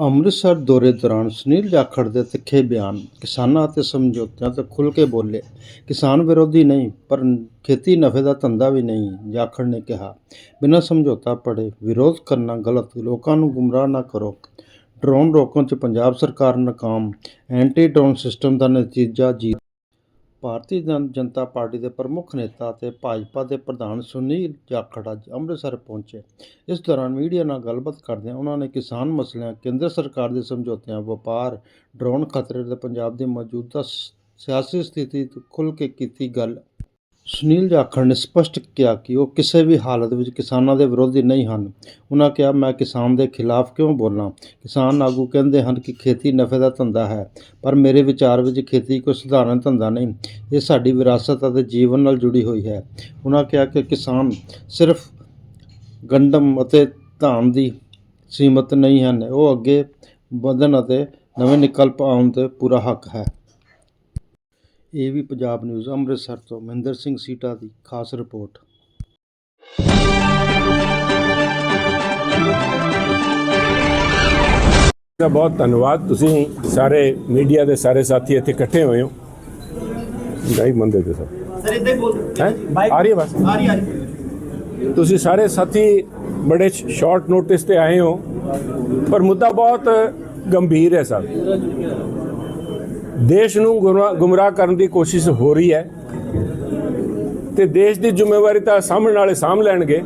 ਅੰਮ੍ਰਿਤਸਰ ਦੌਰੇ ਦੌਰਾਨ ਸੁਨੀਲ ਜਾਖੜ ਦੇ ਤਿੱਖੇ ਬਿਆਨ ਕਿਸਾਨਾਂ ਅਤੇ ਸਮਝੌਤਿਆਂ ਤੋਂ ਖੁੱਲ੍ਹ ਕੇ ਬੋਲੇ, ਕਿਸਾਨ ਵਿਰੋਧੀ ਨਹੀਂ, ਪਰ ਖੇਤੀ ਨਫ਼ੇ ਦਾ ਧੰਦਾ ਵੀ ਨਹੀਂ, ਜਾਖੜ ਨੇ ਕਿਹਾ। ਬਿਨਾਂ ਸਮਝੌਤਾ ਪੜੇ ਵਿਰੋਧ ਕਰਨਾ ਗਲਤ, ਲੋਕਾਂ ਨੂੰ ਗੁੰਮਰਾਹ ਨਾ ਕਰੋ। ਡਰੋਨ ਰੋਕਣ 'ਚ ਪੰਜਾਬ ਸਰਕਾਰ ਨਾਕਾਮ ਐਂਟੀ ਡਰੋਨ ਸਿਸਟਮ ਦਾ ਨਤੀਜਾ ਜੀ ਭਾਰਤੀ ਜਨ, ਜਨਤਾ ਪਾਰਟੀ ਦੇ ਪ੍ਰਮੁੱਖ ਨੇਤਾ ਅਤੇ ਭਾਜਪਾ ਦੇ ਪ੍ਰਧਾਨ ਸੁਨੀਲ ਜਾਖੜ ਅੱਜ ਅੰਮ੍ਰਿਤਸਰ ਪਹੁੰਚੇ। ਇਸ ਦੌਰਾਨ ਮੀਡੀਆ ਨਾਲ ਗੱਲਬਾਤ ਕਰਦਿਆਂ ਉਹਨਾਂ ਨੇ ਕਿਸਾਨ ਮਸਲਿਆਂ, ਕੇਂਦਰ ਸਰਕਾਰ ਦੇ ਸਮਝੌਤਿਆਂ, ਵਪਾਰ, ਡਰੋਨ ਖਤਰੇ ਤੇ ਪੰਜਾਬ ਦੀ ਮੌਜੂਦਾ ਸ- ਸਿਆਸੀ ਸਥਿਤੀ ਤੋਂ ਖੁੱਲ੍ਹ ਕੇ ਕੀਤੀ ਗੱਲ। ਸੁਨੀਲ ਜਾਖੜ ਨੇ ਸਪਸ਼ਟ ਕਿਹਾ ਕਿ ਉਹ ਕਿਸੇ ਵੀ ਹਾਲਤ ਵਿੱਚ ਕਿਸਾਨਾਂ ਦੇ ਵਿਰੋਧੀ ਨਹੀਂ ਹਨ। ਉਹਨਾਂ ਕਿਹਾ, ਮੈਂ ਕਿਸਾਨ ਦੇ ਖਿਲਾਫ ਕਿਉਂ ਬੋਲਾਂ? ਕਿਸਾਨ ਆਗੂ ਕਹਿੰਦੇ ਹਨ ਕਿ ਖੇਤੀ ਨਫ਼ੇ ਦਾ ਧੰਦਾ ਹੈ, ਪਰ ਮੇਰੇ ਵਿਚਾਰ ਵਿੱਚ ਖੇਤੀ ਕੋਈ ਸਧਾਰਨ ਧੰਦਾ ਨਹੀਂ। ਇਹ ਸਾਡੀ ਵਿਰਾਸਤ ਅਤੇ ਜੀਵਨ ਨਾਲ ਜੁੜੀ ਹੋਈ ਹੈ। ਉਹਨਾਂ ਕਿਹਾ ਕਿ ਕਿਸਾਨ ਸਿਰਫ ਗੰਡਮ ਅਤੇ ਧਾਨ ਦੀ ਸੀਮਤ ਨਹੀਂ ਹਨ। ਉਹ ਅੱਗੇ ਵਧਣ ਅਤੇ ਨਵੇਂ ਵਿਕਲਪ ਆਉਣ ਤੇ ਪੂਰਾ ਹੱਕ ਹੈ। ਇਹ ਵੀ ਪੰਜਾਬ ਨਿਊਜ਼ ਅੰਮ੍ਰਿਤਸਰ ਤੋਂ ਮਹਿੰਦਰ ਸਿੰਘ ਸੀਟਾ ਦੀ ਖਾਸ ਰਿਪੋਰਟ। ਦਾ ਬਹੁਤ ਧੰਨਵਾਦ। ਤੁਸੀਂ ਸਾਰੇ ਮੀਡੀਆ ਦੇ ਸਾਰੇ ਸਾਥੀ ਇੱਥੇ ਇਕੱਠੇ ਹੋਏ ਹੋ। ਨਹੀਂ ਮੰਨਦੇ ਤੇ ਸਰ। ਸਰ ਹੀ ਬੋਲ ਹੈ? ਆ ਰਹੀ ਹੈ ਬਸ? ਆ ਰਹੀ ਆ ਰਹੀ। ਤੁਸੀਂ ਸਾਰੇ ਸਾਥੀ ਬੜੇ ਸ਼ਾਰਟ ਨੋਟਿਸ ਤੇ ਆਏ ਹੋ। ਪਰ ਮੁੱਦਾ ਬਹੁਤ ਗੰਭੀਰ ਹੈ ਸਰ। ਦੇਸ਼ ਨੂੰ ਗੁੰਮਰਾਹ- ਗੁੰਮਰਾਹ ਕਰਨ ਦੀ ਕੋਸ਼ਿਸ਼ ਹੋ ਰਹੀ ਹੈ ਤੇ ਦੇਸ਼ ਦੀ ਜ਼ਿੰਮੇਵਾਰੀ ਤਾਂ ਸਾਹਮਣੇ ਵਾਲੇ ਸਾਂਭ ਲੈਣਗੇ,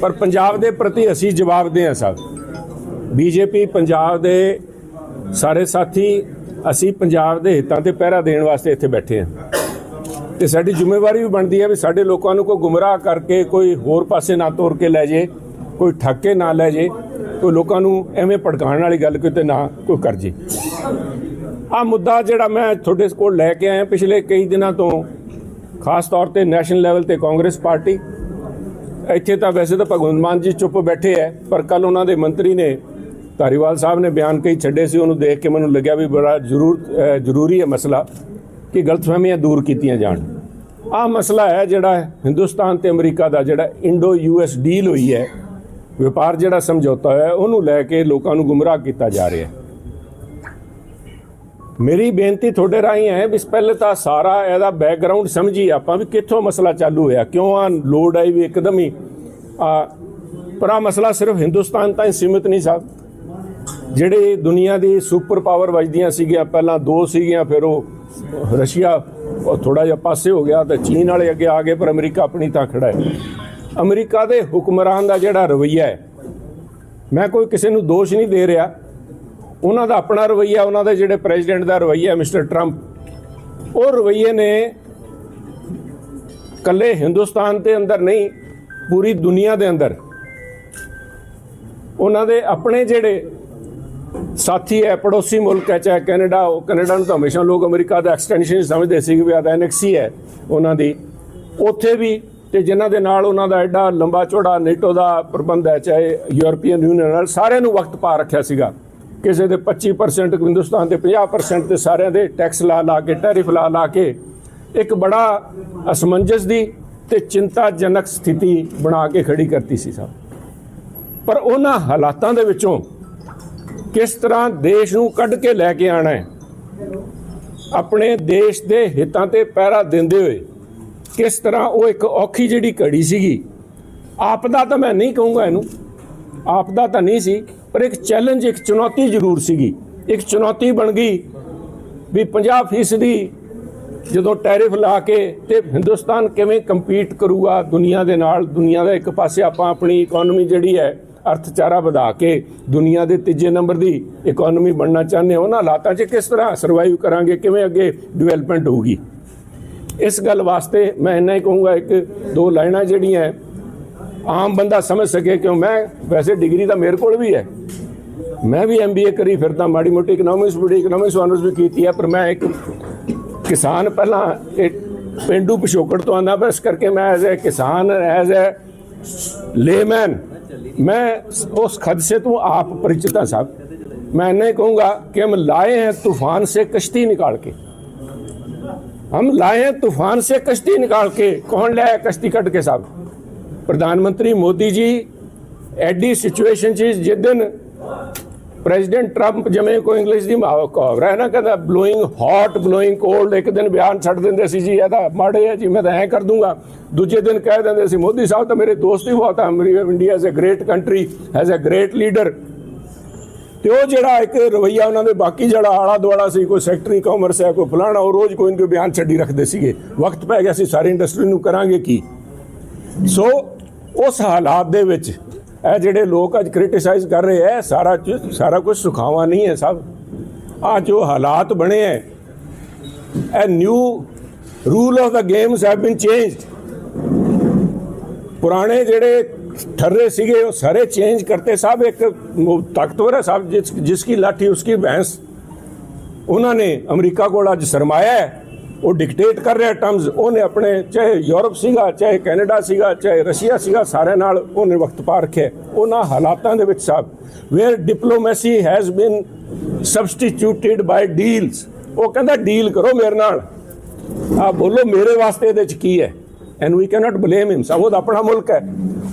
ਪਰ ਪੰਜਾਬ ਦੇ ਪ੍ਰਤੀ ਅਸੀਂ ਜਵਾਬਦੇ ਹਾਂ ਸਰ। ਬੀਜੇਪੀ ਪੰਜਾਬ ਦੇ ਸਾਰੇ ਸਾਥੀ ਅਸੀਂ ਪੰਜਾਬ ਦੇ ਹਿੱਤਾਂ ਤੇ ਪਹਿਰਾ ਦੇਣ ਵਾਸਤੇ ਇੱਥੇ ਬੈਠੇ ਹਾਂ। ਤੇ ਸਾਡੀ ਜ਼ਿੰਮੇਵਾਰੀ ਵੀ ਬਣਦੀ ਹੈ ਵੀ ਸਾਡੇ ਲੋਕਾਂ ਨੂੰ ਕੋਈ ਗੁੰਮਰਾਹ ਕਰਕੇ ਕੋਈ ਹੋਰ ਪਾਸੇ ਨਾ ਤੋਰ ਕੇ ਲੈ ਜੇ, ਕੋਈ ਠੱਕੇ ਨਾ ਲੈ ਜੇ, ਕੋਈ ਲੋਕਾਂ ਨੂੰ ਐਵੇਂ ਭੜਕਾਉਣ ਵਾਲੀ ਗੱਲ ਕਿਤੇ ਨਾ ਕੋਈ ਕਰ ਜੇ। ਆ ਮੁੱਦਾ ਜਿਹੜਾ ਮੈਂ ਤੁਹਾਡੇ ਕੋਲ ਲੈ ਕੇ ਆਇਆ ਪਿਛਲੇ ਕਈ ਦਿਨਾਂ ਤੋਂ, ਖਾਸ ਤੌਰ ਤੇ ਨੈਸ਼ਨਲ ਲੈਵਲ ਤੇ ਕਾਂਗਰਸ ਪਾਰਟੀ। ਇੱਥੇ ਤਾਂ ਵੈਸੇ ਤਾਂ ਭਗਵੰਤ ਮਾਨ ਜੀ ਚੁੱਪ ਬੈਠੇ ਐ, ਪਰ ਕੱਲ ਉਹਨਾਂ ਦੇ ਮੰਤਰੀ ਨੇ ਧਾਰੀਵਾਲ ਸਾਹਿਬ ਨੇ ਬਿਆਨ ਕਈ ਛੱਡੇ ਸੀ, ਉਹਨੂੰ ਦੇਖ ਕੇ ਮੈਨੂੰ ਲੱਗਿਆ ਵੀ ਬੜਾ ਜ਼ਰੂਰ ਜ਼ਰੂਰੀ ਹੈ ਮਸਲਾ ਕਿ ਗਲਤਫਹਿਮੀਆਂ ਦੂਰ ਕੀਤੀਆਂ ਜਾਣ। ਆਹ ਮਸਲਾ ਹੈ ਜਿਹੜਾ ਹਿੰਦੁਸਤਾਨ ਤੇ ਅਮਰੀਕਾ ਦਾ ਜਿਹੜਾ ਇੰਡੋ ਯੂਐਸ ਡੀਲ ਹੋਈ ਹੈ ਵਪਾਰ ਜਿਹੜਾ ਸਮਝੌਤਾ ਹੋਇਆ, ਉਹਨੂੰ ਲੈ ਕੇ ਲੋਕਾਂ ਨੂੰ ਗੁੰਮਰਾਹ ਕੀਤਾ ਜਾ ਰਿਹਾ। ਹੈ ਮੇਰੀ ਬੇਨਤੀ ਤੁਹਾਡੇ ਰਾਹੀਂ ਹੈ ਵੀ ਪਹਿਲੇ ਤਾਂ ਸਾਰਾ ਇਹਦਾ ਬੈਕਗ੍ਰਾਉਂਡ ਸਮਝੀ ਆਪਾਂ ਵੀ ਕਿੱਥੋਂ ਮਸਲਾ ਚਾਲੂ ਹੋਇਆ, ਕਿਉਂ ਆ ਲੋਡ ਆਈ ਵੀ ਇੱਕਦਮ ਹੀ, ਆ, ਪਰ ਆਹ ਮਸਲਾ ਸਿਰਫ ਹਿੰਦੁਸਤਾਨ ਤਾਂ ਹੀ ਸੀਮਿਤ ਨਹੀਂ ਸਾਹਿਬ ਜਿਹੜੇ ਦੁਨੀਆ ਦੀ ਸੁਪਰ ਪਾਵਰ ਵੱਜਦੀਆਂ ਸੀਗੀਆਂ, ਪਹਿਲਾਂ ਦੋ ਸੀਗੀਆਂ, ਫਿਰ ਉਹ, ਰਸ਼ੀਆ, ਉਹ ਥੋੜਾ ਜਿਹਾ ਪਾਸੇ ਹੋ ਗਿਆ ਤਾਂ ਚੀਨ ਵਾਲੇ ਅੱਗੇ ਆ ਗਏ, ਪਰ ਅਮਰੀਕਾ ਆਪਣੀ ਤਾਂ ਖੜਾ ਹੈ। ਅਮਰੀਕਾ ਦੇ ਹੁਕਮਰਾਨ ਦਾ ਜਿਹੜਾ ਰਵਈਆ ਹੈ, ਮੈਂ ਕੋਈ ਕਿਸੇ ਨੂੰ ਦੋਸ਼ ਨਹੀਂ ਦੇ ਰਿਹਾ। ਉਹਨਾਂ ਦਾ ਆਪਣਾ ਰਵਈਆ, ਉਹਨਾਂ ਦੇ ਜਿਹੜੇ ਪ੍ਰੈਜ਼ੀਡੈਂਟ ਦਾ ਰਵਈਆ, ਮਿਸਟਰ ਟਰੰਪ, ਉਹ ਰਵਈਏ ਨੇ ਕੱਲੇ ਹਿੰਦੁਸਤਾਨ ਦੇ ਅੰਦਰ ਨਹੀਂ, ਪੂਰੀ ਦੁਨੀਆ ਦੇ ਅੰਦਰ। ਉਹਨਾਂ ਦੇ ਆਪਣੇ ਜਿਹੜੇ ਸਾਥੀ ਹੈ, ਪੜੋਸੀ ਮੁਲਕ ਹੈ, ਚਾਹੇ ਕੈਨੇਡਾ ਉਹ ਕੈਨੇਡਾ ਨੂੰ ਤਾਂ ਹਮੇਸ਼ਾ ਲੋਕ ਅਮਰੀਕਾ ਦਾ ਐਕਸਟੈਂਸ਼ਨ ਸਮਝਦੇ ਸੀ ਕਿ ਵੀ ਆਦਾ ਐਨੈਕਸੀ ਹੈ ਉਹਨਾਂ ਦੀ। ਉੱਥੇ ਵੀ ਤੇ ਜਿਨ੍ਹਾਂ ਦੇ ਨਾਲ ਉਹਨਾਂ ਦਾ ਐਡਾ ਲੰਬਾ ਚੌੜਾ ਨੇਟੋ ਦਾ ਪ੍ਰਬੰਧ ਹੈ, ਚਾਹੇ ਯੂਰਪੀਅਨ ਯੂਨੀਅਨ ਨਾਲ, ਸਾਰਿਆਂ ਨੂੰ ਵਕਤ ਪਾ ਰੱਖਿਆ ਸੀਗਾ। ਕਿਸੇ ਦੇ 25% ਹਿੰਦੁਸਤਾਨ ਦੇ 50% ਤੇ ਸਾਰਿਆਂ ਦੇ ਟੈਕਸ ਲਾ ਲਾ ਕੇ ਟੈਰਿਫ ਲਾ ਲਾ ਕੇ ਇੱਕ ਬੜਾ ਅਸਮੰਜਸ ਦੀ ਤੇ ਚਿੰਤਾਜਨਕ ਸਥਿਤੀ ਬਣਾ ਕੇ ਖੜੀ ਕਰਤੀ ਸੀ ਸਾਹਿਬ ਪਰ ਉਹਨਾਂ ਹਾਲਾਤਾਂ ਦੇ ਵਿੱਚੋਂ ਕਿਸ ਤਰ੍ਹਾਂ ਦੇਸ਼ ਨੂੰ ਕੱਢ ਕੇ ਲੈ ਕੇ ਆਣਾ ਹੈ, ਆਪਣੇ ਦੇਸ਼ ਦੇ ਹਿੱਤਾਂ ਤੇ ਪਹਿਰਾ ਦਿੰਦੇ ਹੋਏ ਕਿਸ ਤਰ੍ਹਾਂ ਉਹ ਇੱਕ ਔਖੀ ਜਿਹੜੀ ਘੜੀ ਸੀਗੀ ਆਪਦਾ ਤਾਂ ਮੈਂ ਨਹੀਂ ਕਹੂੰਗਾ ਇਹਨੂੰ ਆਪਦਾ ਤਾਂ ਨਹੀਂ ਸੀ ਪਰ ਇੱਕ ਚੈਲੰਜ ਇੱਕ ਚੁਣੌਤੀ ਜ਼ਰੂਰ ਸੀਗੀ। ਇੱਕ ਚੁਣੌਤੀ ਬਣ ਗਈ ਵੀ 50% ਦੀ ਜਦੋਂ ਟੈਰਿਫ ਲਾ ਕੇ ਤੇ ਹਿੰਦੁਸਤਾਨ ਕਿਵੇਂ ਕੰਪੀਟ ਕਰੂਗਾ ਦੁਨੀਆ ਦੇ ਨਾਲ, ਦੁਨੀਆ ਦਾ ਇੱਕ ਪਾਸੇ ਆਪਾਂ ਆਪਣੀ ਇਕਨੋਮੀ ਜਿਹੜੀ ਹੈ, ਅਰਥਚਾਰਾ ਵਧਾ ਕੇ ਦੁਨੀਆ ਦੇ ਤੀਜੇ ਨੰਬਰ ਦੀ ਇਕਨੋਮੀ ਬਣਨਾ ਚਾਹੁੰਦੇ ਹਾਂ, ਉਹਨਾਂ ਹਾਲਾਤਾਂ 'ਚ ਕਿਸ ਤਰ੍ਹਾਂ ਸਰਵਾਈਵ ਕਰਾਂਗੇ, ਕਿਵੇਂ ਅੱਗੇ ਡਿਵੈਲਪਮੈਂਟ ਹੋਊਗੀ? ਇਸ ਗੱਲ ਵਾਸਤੇ ਮੈਂ ਇੰਨਾ ਹੀ ਕਹੂੰਗਾ, ਇੱਕ ਦੋ ਲਾਈਨਾਂ ਜਿਹੜੀਆਂ ਆਮ ਬੰਦਾ ਸਮਝ ਸਕੇ ਕਿਉਂ ਮੈਂ ਵੈਸੇ ਡਿਗਰੀ ਤਾਂ ਮੇਰੇ ਕੋਲ ਵੀ ਹੈ। ਮੈਂ ਵੀ ਐਮਬੀਏ ਕਰੀ ਫਿਰ ਤਾਂ ਮਾੜੀ ਮੋਟੀ ਇਕਨੋਮਿਕਸ ਬੜੀ ਇਕਨੋਮਿਕਸ ਆਨਰਸ ਵੀ ਕੀਤੀ ਹੈ, ਪਰ ਮੈਂ ਇੱਕ ਕਿਸਾਨ ਪਹਿਲਾਂ ਇਹ ਪਿੰਡੂ ਪਿਛੋਕੜ ਤੋਂ ਆਂਦਾ ਬਸ ਕਰਕੇ ਮੈਂ ਐਜ਼ ਅ ਕਿਸਾਨ ਐਜ਼ ਅ ਲੇਮੈਨ ਮੈਂ ਉਸ ਖਦਸ਼ੇ ਤੋਂ ਆਪ ਪਰਿਚਿਤ ਹਾਂ ਸਾਹਿਬ ਮੈਂ ਨਹੀਂ ਕਹੂੰਗਾ ਕਿ ਹਮ ਲਾਏ ਹੈ ਤੂਫਾਨ ਸੇ ਕਸ਼ਤੀ ਨਿਕਾਲ ਕੇ। ਹਮ ਲਾਏ ਹੈ ਤੂਫਾਨ ਸੇ ਕਸ਼ਤੀ ਨਿਕਾਲ ਕੇ, ਕੌਣ ਲਾਇਆ ਕਸ਼ਤੀ ਕੱਢ ਕੇ ਸਾਹਿਬ ਪ੍ਰਧਾਨ ਮੰਤਰੀ ਮੋਦੀ ਜੀ, ਐਡੀ ਸਿਚੁਏਸ਼ਨ 'ਚ ਜਿਸ ਦਿਨ ਪ੍ਰੈਜ਼ੀਡੈਂਟ ਟਰੰਪ ਜਿਵੇਂ ਕੋਈ ਇੰਗਲਿਸ਼ ਦੀ ਮੁਹਾਵਰਾ ਹੈ ਨਾ, ਕਹਿੰਦਾ ਬਲੋਇੰਗ ਹੌਟ ਬਲੋਇੰਗ ਕੋਲਡ ਇੱਕ ਦਿਨ ਬਿਆਨ ਛੱਡ ਦਿੰਦੇ ਸੀ ਜੀ ਇਹਦਾ ਮਾੜੇ ਆ ਜੀ, ਮੈਂ ਤਾਂ ਐ ਕਰ ਦੂੰਗਾ। ਦੂਜੇ ਦਿਨ ਕਹਿ ਦਿੰਦੇ ਸੀ, ਮੋਦੀ ਸਾਹਿਬ ਤਾਂ ਮੇਰੇ ਦੋਸਤ ਹੀ ਬਹੁਤ ਆ India is a great country as a great leader ਤੇ ਉਹ ਜਿਹੜਾ ਇੱਕ ਰਵਈਆ ਉਹਨਾਂ ਦੇ ਬਾਕੀ ਜਿਹੜਾ ਆਲਾ ਦੁਆਲਾ ਸੀ, ਕੋਈ ਸੈਕਟਰੀ ਕਾਮਰਸ ਹੈ, ਕੋਈ ਫਲਾਣਾ, ਉਹ ਰੋਜ਼ ਕੋਈ ਨਾ ਕੋਈ ਬਿਆਨ ਛੱਡੀ ਰੱਖਦੇ ਸੀਗੇ। ਵਕਤ ਪੈ ਗਿਆ ਸੀ, ਸਾਰੀ ਇੰਡਸਟਰੀ ਨੂੰ ਕਰਾਂਗੇ ਕੀ? ਸੋ ਉਸ ਹਾਲਾਤ ਦੇ ਵਿੱਚ ਇਹ ਜਿਹੜੇ ਲੋਕ ਅੱਜ ਕ੍ਰਿਟਿਸਾਈਜ਼ ਕਰ ਰਹੇ ਐ ਸਾਰਾ ਚੀਜ਼ ਸਾਰਾ ਕੁਝ ਸੁਖਾਵਾ ਨਹੀਂ ਹੈ ਸਭ। ਆ ਜੋ ਹਾਲਾਤ ਬਣੇ ਐ। ਇਹ new rule of the games have been changed ਪੁਰਾਣੇ ਜਿਹੜੇ ਠਰਰੇ ਸੀਗੇ, ਉਹ ਸਾਰੇ ਚੇਂਜ ਕਰਤੇ। ਸਭ ਇੱਕ ਤਾਕਤਵਰ ਹੈ ਸਭ ਜਿਸ ਜਿਸ ਕੀ ਲਾਠੀ ਉਸकी ਭੈਂਸ। ਉਹਨਾਂ ਨੇ ਅਮਰੀਕਾ ਕੋਲ ਅੱਜ ਸਰਮਾਇਆ ਹੈ ਉਹ ਡਿਕਟੇਟ ਕਰ ਰਿਹਾ ਟਰਮਸ ਉਹਨੇ ਆਪਣੇ ਚਾਹੇ ਯੂਰਪ ਸੀਗਾ, ਚਾਹੇ ਕੈਨੇਡਾ ਸੀਗਾ, ਚਾਹੇ ਰਸ਼ੀਆ ਸੀਗਾ, ਸਾਰਿਆਂ ਨਾਲ ਉਹਨੇ ਵਕਤ ਪਾ ਰੱਖਿਆ ਉਹਨਾਂ ਹਾਲਾਤਾਂ ਦੇ ਵਿੱਚ ਸਾਹਿਬ where diplomacy has been substituted by deals ਉਹ ਕਹਿੰਦਾ ਡੀਲ ਕਰੋ ਮੇਰੇ ਨਾਲ। ਆ ਬੋਲੋ, ਮੇਰੇ ਵਾਸਤੇ ਇਹਦੇ ਚ ਕੀ ਹੈ? And we can't blame him ਸਭ ਉਹਦਾ ਆਪਣਾ ਮੁਲਕ ਹੈ।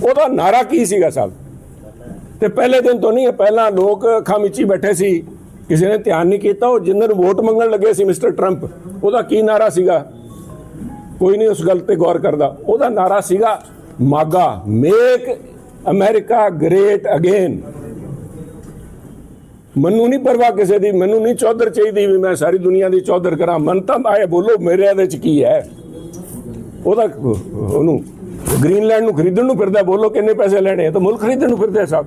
ਉਹਦਾ ਨਾਰਾ ਕੀ ਸੀਗਾ ਸਾਹਿਬ? ਤੇ ਪਹਿਲੇ ਦਿਨ ਤੋਂ ਨਹੀਂ ਪਹਿਲਾਂ ਲੋਕ ਅੱਖਾਂ ਬੈਠੇ ਸੀ। ਕਿਸੇ ਨੇ ਧਿਆਨ ਨਹੀਂ ਕੀਤਾ, ਉਹ ਜਿੰਨਾਂ ਨੂੰ ਵੋਟ ਮੰਗਣ ਲੱਗੇ ਸੀ ਮਿਸਟਰ ਟਰੰਪ, ਉਹਦਾ ਕੀ ਨਾਰਾ ਸੀਗਾ? ਕੋਈ ਨਹੀਂ ਉਸ ਗੱਲ ਤੇ ਗੌਰ ਕਰਦਾ। ਉਹਦਾ ਨਾਰਾ ਸੀਗਾ, MAGA make America great again ਮੈਨੂੰ ਨਹੀਂ ਪਰਵਾਹ ਕਿਸੇ ਦੀ, ਮੈਨੂੰ ਨਹੀਂ ਚੌਧਰ ਚਾਹੀਦੀ ਵੀ ਮੈਂ ਸਾਰੀ ਦੁਨੀਆ ਦੀ ਚੌਧਰ ਕਰਾਂ। ਮਨ ਤਾਂ ਆਏ ਬੋਲੋ, ਮੇਰੇ ਇਹਦੇ ਚ ਕੀ ਹੈ? ਉਹਦਾ, ਉਹਨੂੰ, ਗ੍ਰੀਨਲੈਂਡ ਨੂੰ ਖਰੀਦਣ ਨੂੰ ਫਿਰਦਾ, ਬੋਲੋ ਕਿੰਨੇ ਪੈਸੇ ਲੈਣੇ ਤਾਂ ਮੁਲਕ ਖਰੀਦਣ ਨੂੰ ਫਿਰਦਾ ਸਭ।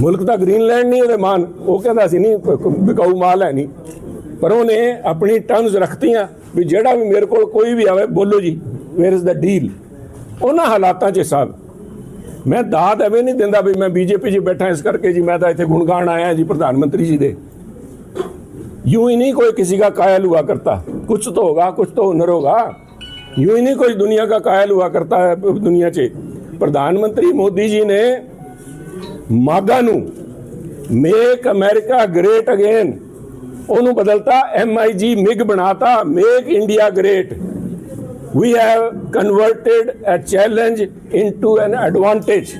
ਮੁਲਕ ਤਾਂ ਗ੍ਰੀਨਲੈਂਡ ਨਹੀਂ ਉਹਦੇ ਮਾਨ ਉਹ ਕਹਿੰਦਾ ਸੀ ਨਹੀਂ ਕੋਈ- ਕੋਈ ਵਿਕਾਊ ਮਾਲ ਹੈ ਨਹੀਂ ਪਰ ਉਹਨੇ ਆਪਣੀ ਟਰਮਸ ਰੱਖਤੀਆਂ ਵੀ ਜਿਹੜਾ ਵੀ ਮੇਰੇ ਕੋਲ ਕੋਈ ਵੀ ਆਵੇ ਬੋਲੋ ਜੀ ਵੇਅਰ ਇਜ਼ ਦਾ ਡੀਲ ਉਹਨਾਂ ਹਾਲਾਤਾਂ 'ਚ ਸਭ ਮੈਂ ਦਾਦ ਐਵੇਂ ਨਹੀਂ ਦਿੰਦਾ ਵੀ ਮੈਂ ਬੀਜੇਪੀ 'ਚ ਬੈਠਾ ਇਸ ਕਰਕੇ ਜੀ ਮੈਂ ਤਾਂ ਇੱਥੇ ਗੁਣਗਾਨ ਆਇਆ ਜੀ ਪ੍ਰਧਾਨ ਮੰਤਰੀ ਜੀ ਦੇ यूं ही नहीं कोई किसी का कायल हुआ करता कुछ तो होगा कुछ तो हुनर होगा यूं ही नहीं कोई दुनिया का कायल हुआ करता है दुनिया च प्रधानमंत्री मोदी जी ने ਮਾਗਾ ਨੂੰ ਮੇਕ ਅਮਰੀਕਾ ਗ੍ਰੇਟ ਅਗੇਨ ਉਹਨੂੰ ਬਦਲਤਾ ਐਮ ਆਈ ਜੀ ਮਿਗ ਬਣਾਤਾ make India great we have converted a challenge into an advantage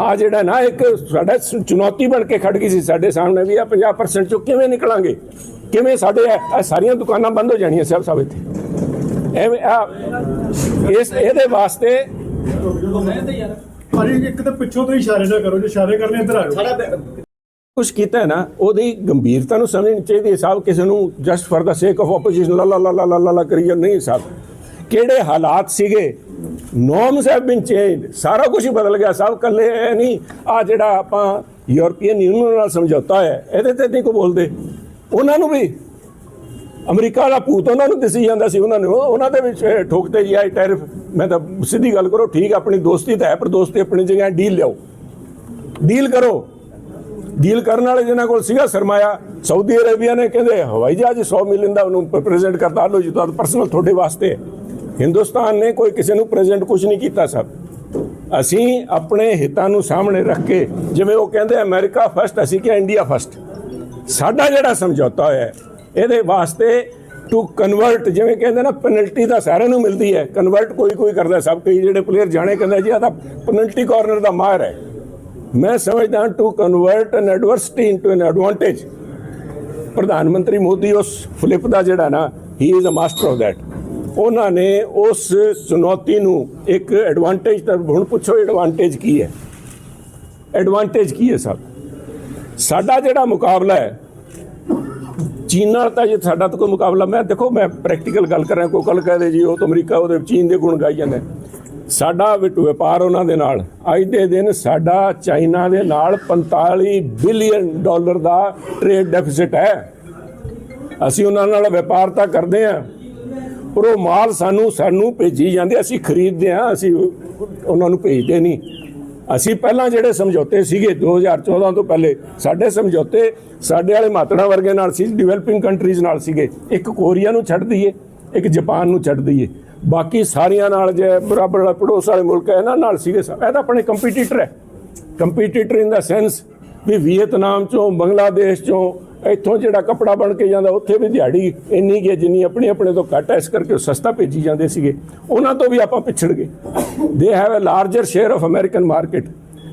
ਆ ਜਿਹੜਾ ਨਾ ਇੱਕ ਸਾਡਾ ਚੁਣੌਤੀ ਬਣ ਕੇ ਖੜ ਗਈ ਸੀ, ਸਾਡੇ ਸਾਹਮਣੇ ਵੀ ਆ 50% ਚੋਂ ਕਿਵੇਂ ਨਿਕਲਾਂਗੇ? ਕਿਵੇਂ ਸਾਡੇ ਸਾਰੀਆਂ ਦੁਕਾਨਾਂ ਬੰਦ ਹੋ ਜਾਣੀਆਂ ਸਭ ਸਭ ਇੱਥੇ। ਐਵੇਂ ਇਸ, ਇਹਦੇ ਵਾਸਤੇ ਭਾਜੀ ਇੱਕ ਤਾਂ ਪਿੱਛੋਂ ਤੋਂ ਇਸ਼ਾਰੇ ਨਾ ਕਰੋ ਜੇ ਇਸ਼ਾਰੇ ਕਰਨੇ ਇੱਧਰ ਆ ਜਾਓ। ਸਾਡਾ ਕੁਝ ਕੀਤਾ ਹੈ ਨਾ ਉਹਦੀ ਗੰਭੀਰਤਾ ਨੂੰ ਸਮਝਣੀ ਚਾਹੀਦੀ ਹੈ ਸਾਹਿਬ ਕਿਸੇ ਨੂੰ ਜਸਟ ਫॉर ਦਾ ਸੇਕ ਆਫ ਆਪੋਜੀਸ਼ਨ ਲਾ ਲਾ ਲਾ ਲਾ ਲਾ ਲਾ ਨਹੀਂ ਸਾਹਿਬ ਕਿਹੜੇ ਹਾਲਾਤ ਸੀਗੇ? ਨੋਰਮਸ ਹੈਵ ਬੀਨ ਚੇਂਜ ਸਾਰਾ ਕੁਝ ਹੀ ਬਦਲ ਗਿਆ ਸਾਹਿਬ ਕੱਲੇ ਇਹ ਨਹੀਂ। ਆ ਜਿਹੜਾ ਆਪਾਂ ਯੂਰਪੀਅਨ ਯੂਨੀਅਨ ਨਾਲ ਸਮਝੌਤਾ ਹੈ ਇਹਦੇ ਤੇ ਨਹੀਂ ਕੋ ਬੋਲਦੇ। ਉਹਨਾਂ ਨੂੰ ਵੀ ਅਮਰੀਕਾ ਦਾ ਭੂਤ ਉਹਨਾਂ ਨੂੰ ਦਿਸੀ ਜਾਂਦਾ ਸੀ, ਉਹਨਾਂ ਨੂੰ। ਉਹਨਾਂ ਦੇ ਵਿੱਚ ਇਹ ਠੋਕਦੇ ਜੀ ਆਈ ਟੈਰਿਫ। ਮੈਂ ਤਾਂ ਸਿੱਧੀ ਗੱਲ ਕਰੋ, ਠੀਕ ਆਪਣੀ ਦੋਸਤੀ ਤਾਂ ਹੈ, ਪਰ ਦੋਸਤੀ ਆਪਣੀ ਜਗ੍ਹਾ ਡੀਲ ਲਿਆਓ। ਡੀਲ ਕਰੋ। ਡੀਲ ਕਰਨ ਵਾਲੇ ਜਿਹਨਾਂ ਕੋਲ ਸੀਗਾ ਸਰਮਾਇਆ ਸਾਊਦੀ ਅਰੇਬੀਆ ਨੇ ਕਹਿੰਦੇ, ਹਵਾਈ ਜਹਾਜ਼ 100 ਮਿਲੀਅਨ ਦਾ ਉਹਨੂੰ ਪ੍ਰੈਜ਼ੈਂਟ ਕਰਤਾ। ਲੋ ਜੀ, ਤੁਹਾਡਾ ਪਰਸਨਲ ਤੁਹਾਡੇ ਵਾਸਤੇ ਹਿੰਦੁਸਤਾਨ ਨੇ ਕੋਈ ਕਿਸੇ ਨੂੰ ਪ੍ਰੈਜ਼ੈਂਟ ਕੁਝ ਨਹੀਂ ਕੀਤਾ ਸਭ ਅਸੀਂ ਆਪਣੇ ਹਿੱਤਾਂ ਨੂੰ ਸਾਹਮਣੇ ਰੱਖ ਕੇ, ਜਿਵੇਂ ਉਹ ਕਹਿੰਦੇ, ਅਮਰੀਕਾ ਫਸਟ ਅਸੀਂ ਕਿ ਇੰਡੀਆ ਫਸਟ ਸਾਡਾ ਜਿਹੜਾ ਸਮਝੌਤਾ ਹੋਇਆ ਇਹਦੇ ਵਾਸਤੇ ਟੂ ਕਨਵਰਟ ਜਿਵੇਂ ਕਹਿੰਦੇ ਨਾ ਪੈਨਲਟੀ ਤਾਂ ਸਾਰਿਆਂ ਨੂੰ ਮਿਲਦੀ ਹੈ। ਕਨਵਰਟ ਕੋਈ ਕੋਈ ਕਰਦਾ, ਸਭ ਕਈ ਜਿਹੜੇ ਪਲੇਅਰ ਜਾਣੇ ਕਹਿੰਦਾ ਜੀ ਆ ਤਾਂ ਪੈਨਲਟੀ ਕਾਰਨਰ ਦਾ ਮਾਹਰ ਹੈ। ਮੈਂ ਸਮਝਦਾ to convert an adversity into an advantage ਪ੍ਰਧਾਨ ਮੰਤਰੀ ਮੋਦੀ ਉਸ ਫਲਿੱਪ ਦਾ ਜਿਹੜਾ ਨਾ ਹੀ is a master of that ਉਹਨਾਂ ਨੇ ਉਸ ਚੁਣੌਤੀ ਨੂੰ ਇੱਕ ਐਡਵਾਂਟੇਜ ਤਾਂ ਹੁਣ ਪੁੱਛੋ ਐਡਵਾਂਟੇਜ ਕੀ ਹੈ? ਐਡਵਾਂਟੇਜ ਕੀ ਹੈ ਸਭ? ਸਾਡਾ ਜਿਹੜਾ ਮੁਕਾਬਲਾ ਹੈ ਚੀਨ ਨਾਲ ਤਾਂ ਜੇ ਸਾਡਾ ਤਾਂ ਕੋਈ ਮੁਕਾਬਲਾ, ਮੈਂ ਦੇਖੋ, ਮੈਂ ਪ੍ਰੈਕਟੀਕਲ ਗੱਲ ਕਰ ਰਿਹਾ ਕੋਈ ਕੱਲ ਕਹਦੇ ਜੀ, ਉਹ ਤਾਂ ਅਮਰੀਕਾ, ਉਹਦੇ ਚੀਨ ਦੇ ਗੁਣ ਗਾਈ ਜਾਂਦੇ। ਸਾਡਾ ਵਪਾਰ ਉਹਨਾਂ ਦੇ ਨਾਲ। ਅੱਜ ਦੇ ਦਿਨ ਸਾਡਾ ਚਾਈਨਾ ਦੇ ਨਾਲ 45 ਬਿਲੀਅਨ ਡਾਲਰ ਦਾ ਟ੍ਰੇਡ ਡੈਫਿਸਿਟ ਹੈ। ਅਸੀਂ ਉਹਨਾਂ ਨਾਲ ਵਪਾਰ ਤਾਂ ਕਰਦੇ ਆ ਪਰ ਉਹ ਮਾਲ ਸਾਨੂੰ ਸਾਨੂੰ ਭੇਜੀ ਜਾਂਦੇ, ਅਸੀਂ ਖਰੀਦਦੇ ਆ ਅਸੀਂ ਉਹਨਾਂ ਨੂੰ ਭੇਜਦੇ ਨਹੀਂ। ਅਸੀਂ ਪਹਿਲਾਂ ਜਿਹੜੇ ਸਮਝੌਤੇ ਸੀਗੇ 2014 ਤੋਂ ਪਹਿਲੇ, ਸਾਡੇ ਸਮਝੌਤੇ ਸਾਡੇ ਵਾਲੇ ਮਾਤੜਾ ਵਰਗੇ ਨਾਲ ਸੀ ਡਿਵੈਲਪਿੰਗ ਕੰਟਰੀਜ਼ ਨਾਲ ਸੀਗੇ। ਇੱਕ ਕੋਰੀਆ ਨੂੰ ਛੱਡ ਦਈਏ, ਇੱਕ ਜਾਪਾਨ ਨੂੰ ਛੱਡ ਦਈਏ। ਬਾਕੀ ਸਾਰਿਆਂ ਨਾਲ ਜੇ ਬਰਾਬਰ ਵਾਲਾ ਪੜੋਸ ਵਾਲੇ ਮੁਲਕ ਹੈ, ਇਹਨਾਂ ਨਾਲ ਸੀਗੇ ਸਭ ਇਹ ਤਾਂ ਆਪਣੇ ਕੰਪੀਟੀਟਰ ਹੈ। ਕੰਪੀਟੀਟਰ ਇਨ ਦਾ ਸੈਂਸ ਵੀ ਵੀਅਤਨਾਮ ਚੋਂ, ਬੰਗਲਾਦੇਸ਼ ਚੋਂ ਇੱਥੋਂ ਜਿਹੜਾ ਕਪੜਾ ਬਣ ਕੇ ਜਾਂਦਾ, ਉੱਥੇ ਵੀ ਦਿਹਾੜੀ ਇੰਨੀ ਕਿ ਜਿੰਨੀ ਆਪਣੇ ਆਪਣੇ ਤੋਂ ਘੱਟ ਹੈ। ਇਸ ਕਰਕੇ ਉਹ ਸਸਤਾ ਭੇਜੀ ਜਾਂਦੇ ਸੀਗੇ। ਉਹਨਾਂ ਤੋਂ ਵੀ ਆਪਾਂ ਪਿਛੜ ਗਏ। They have a larger share of American market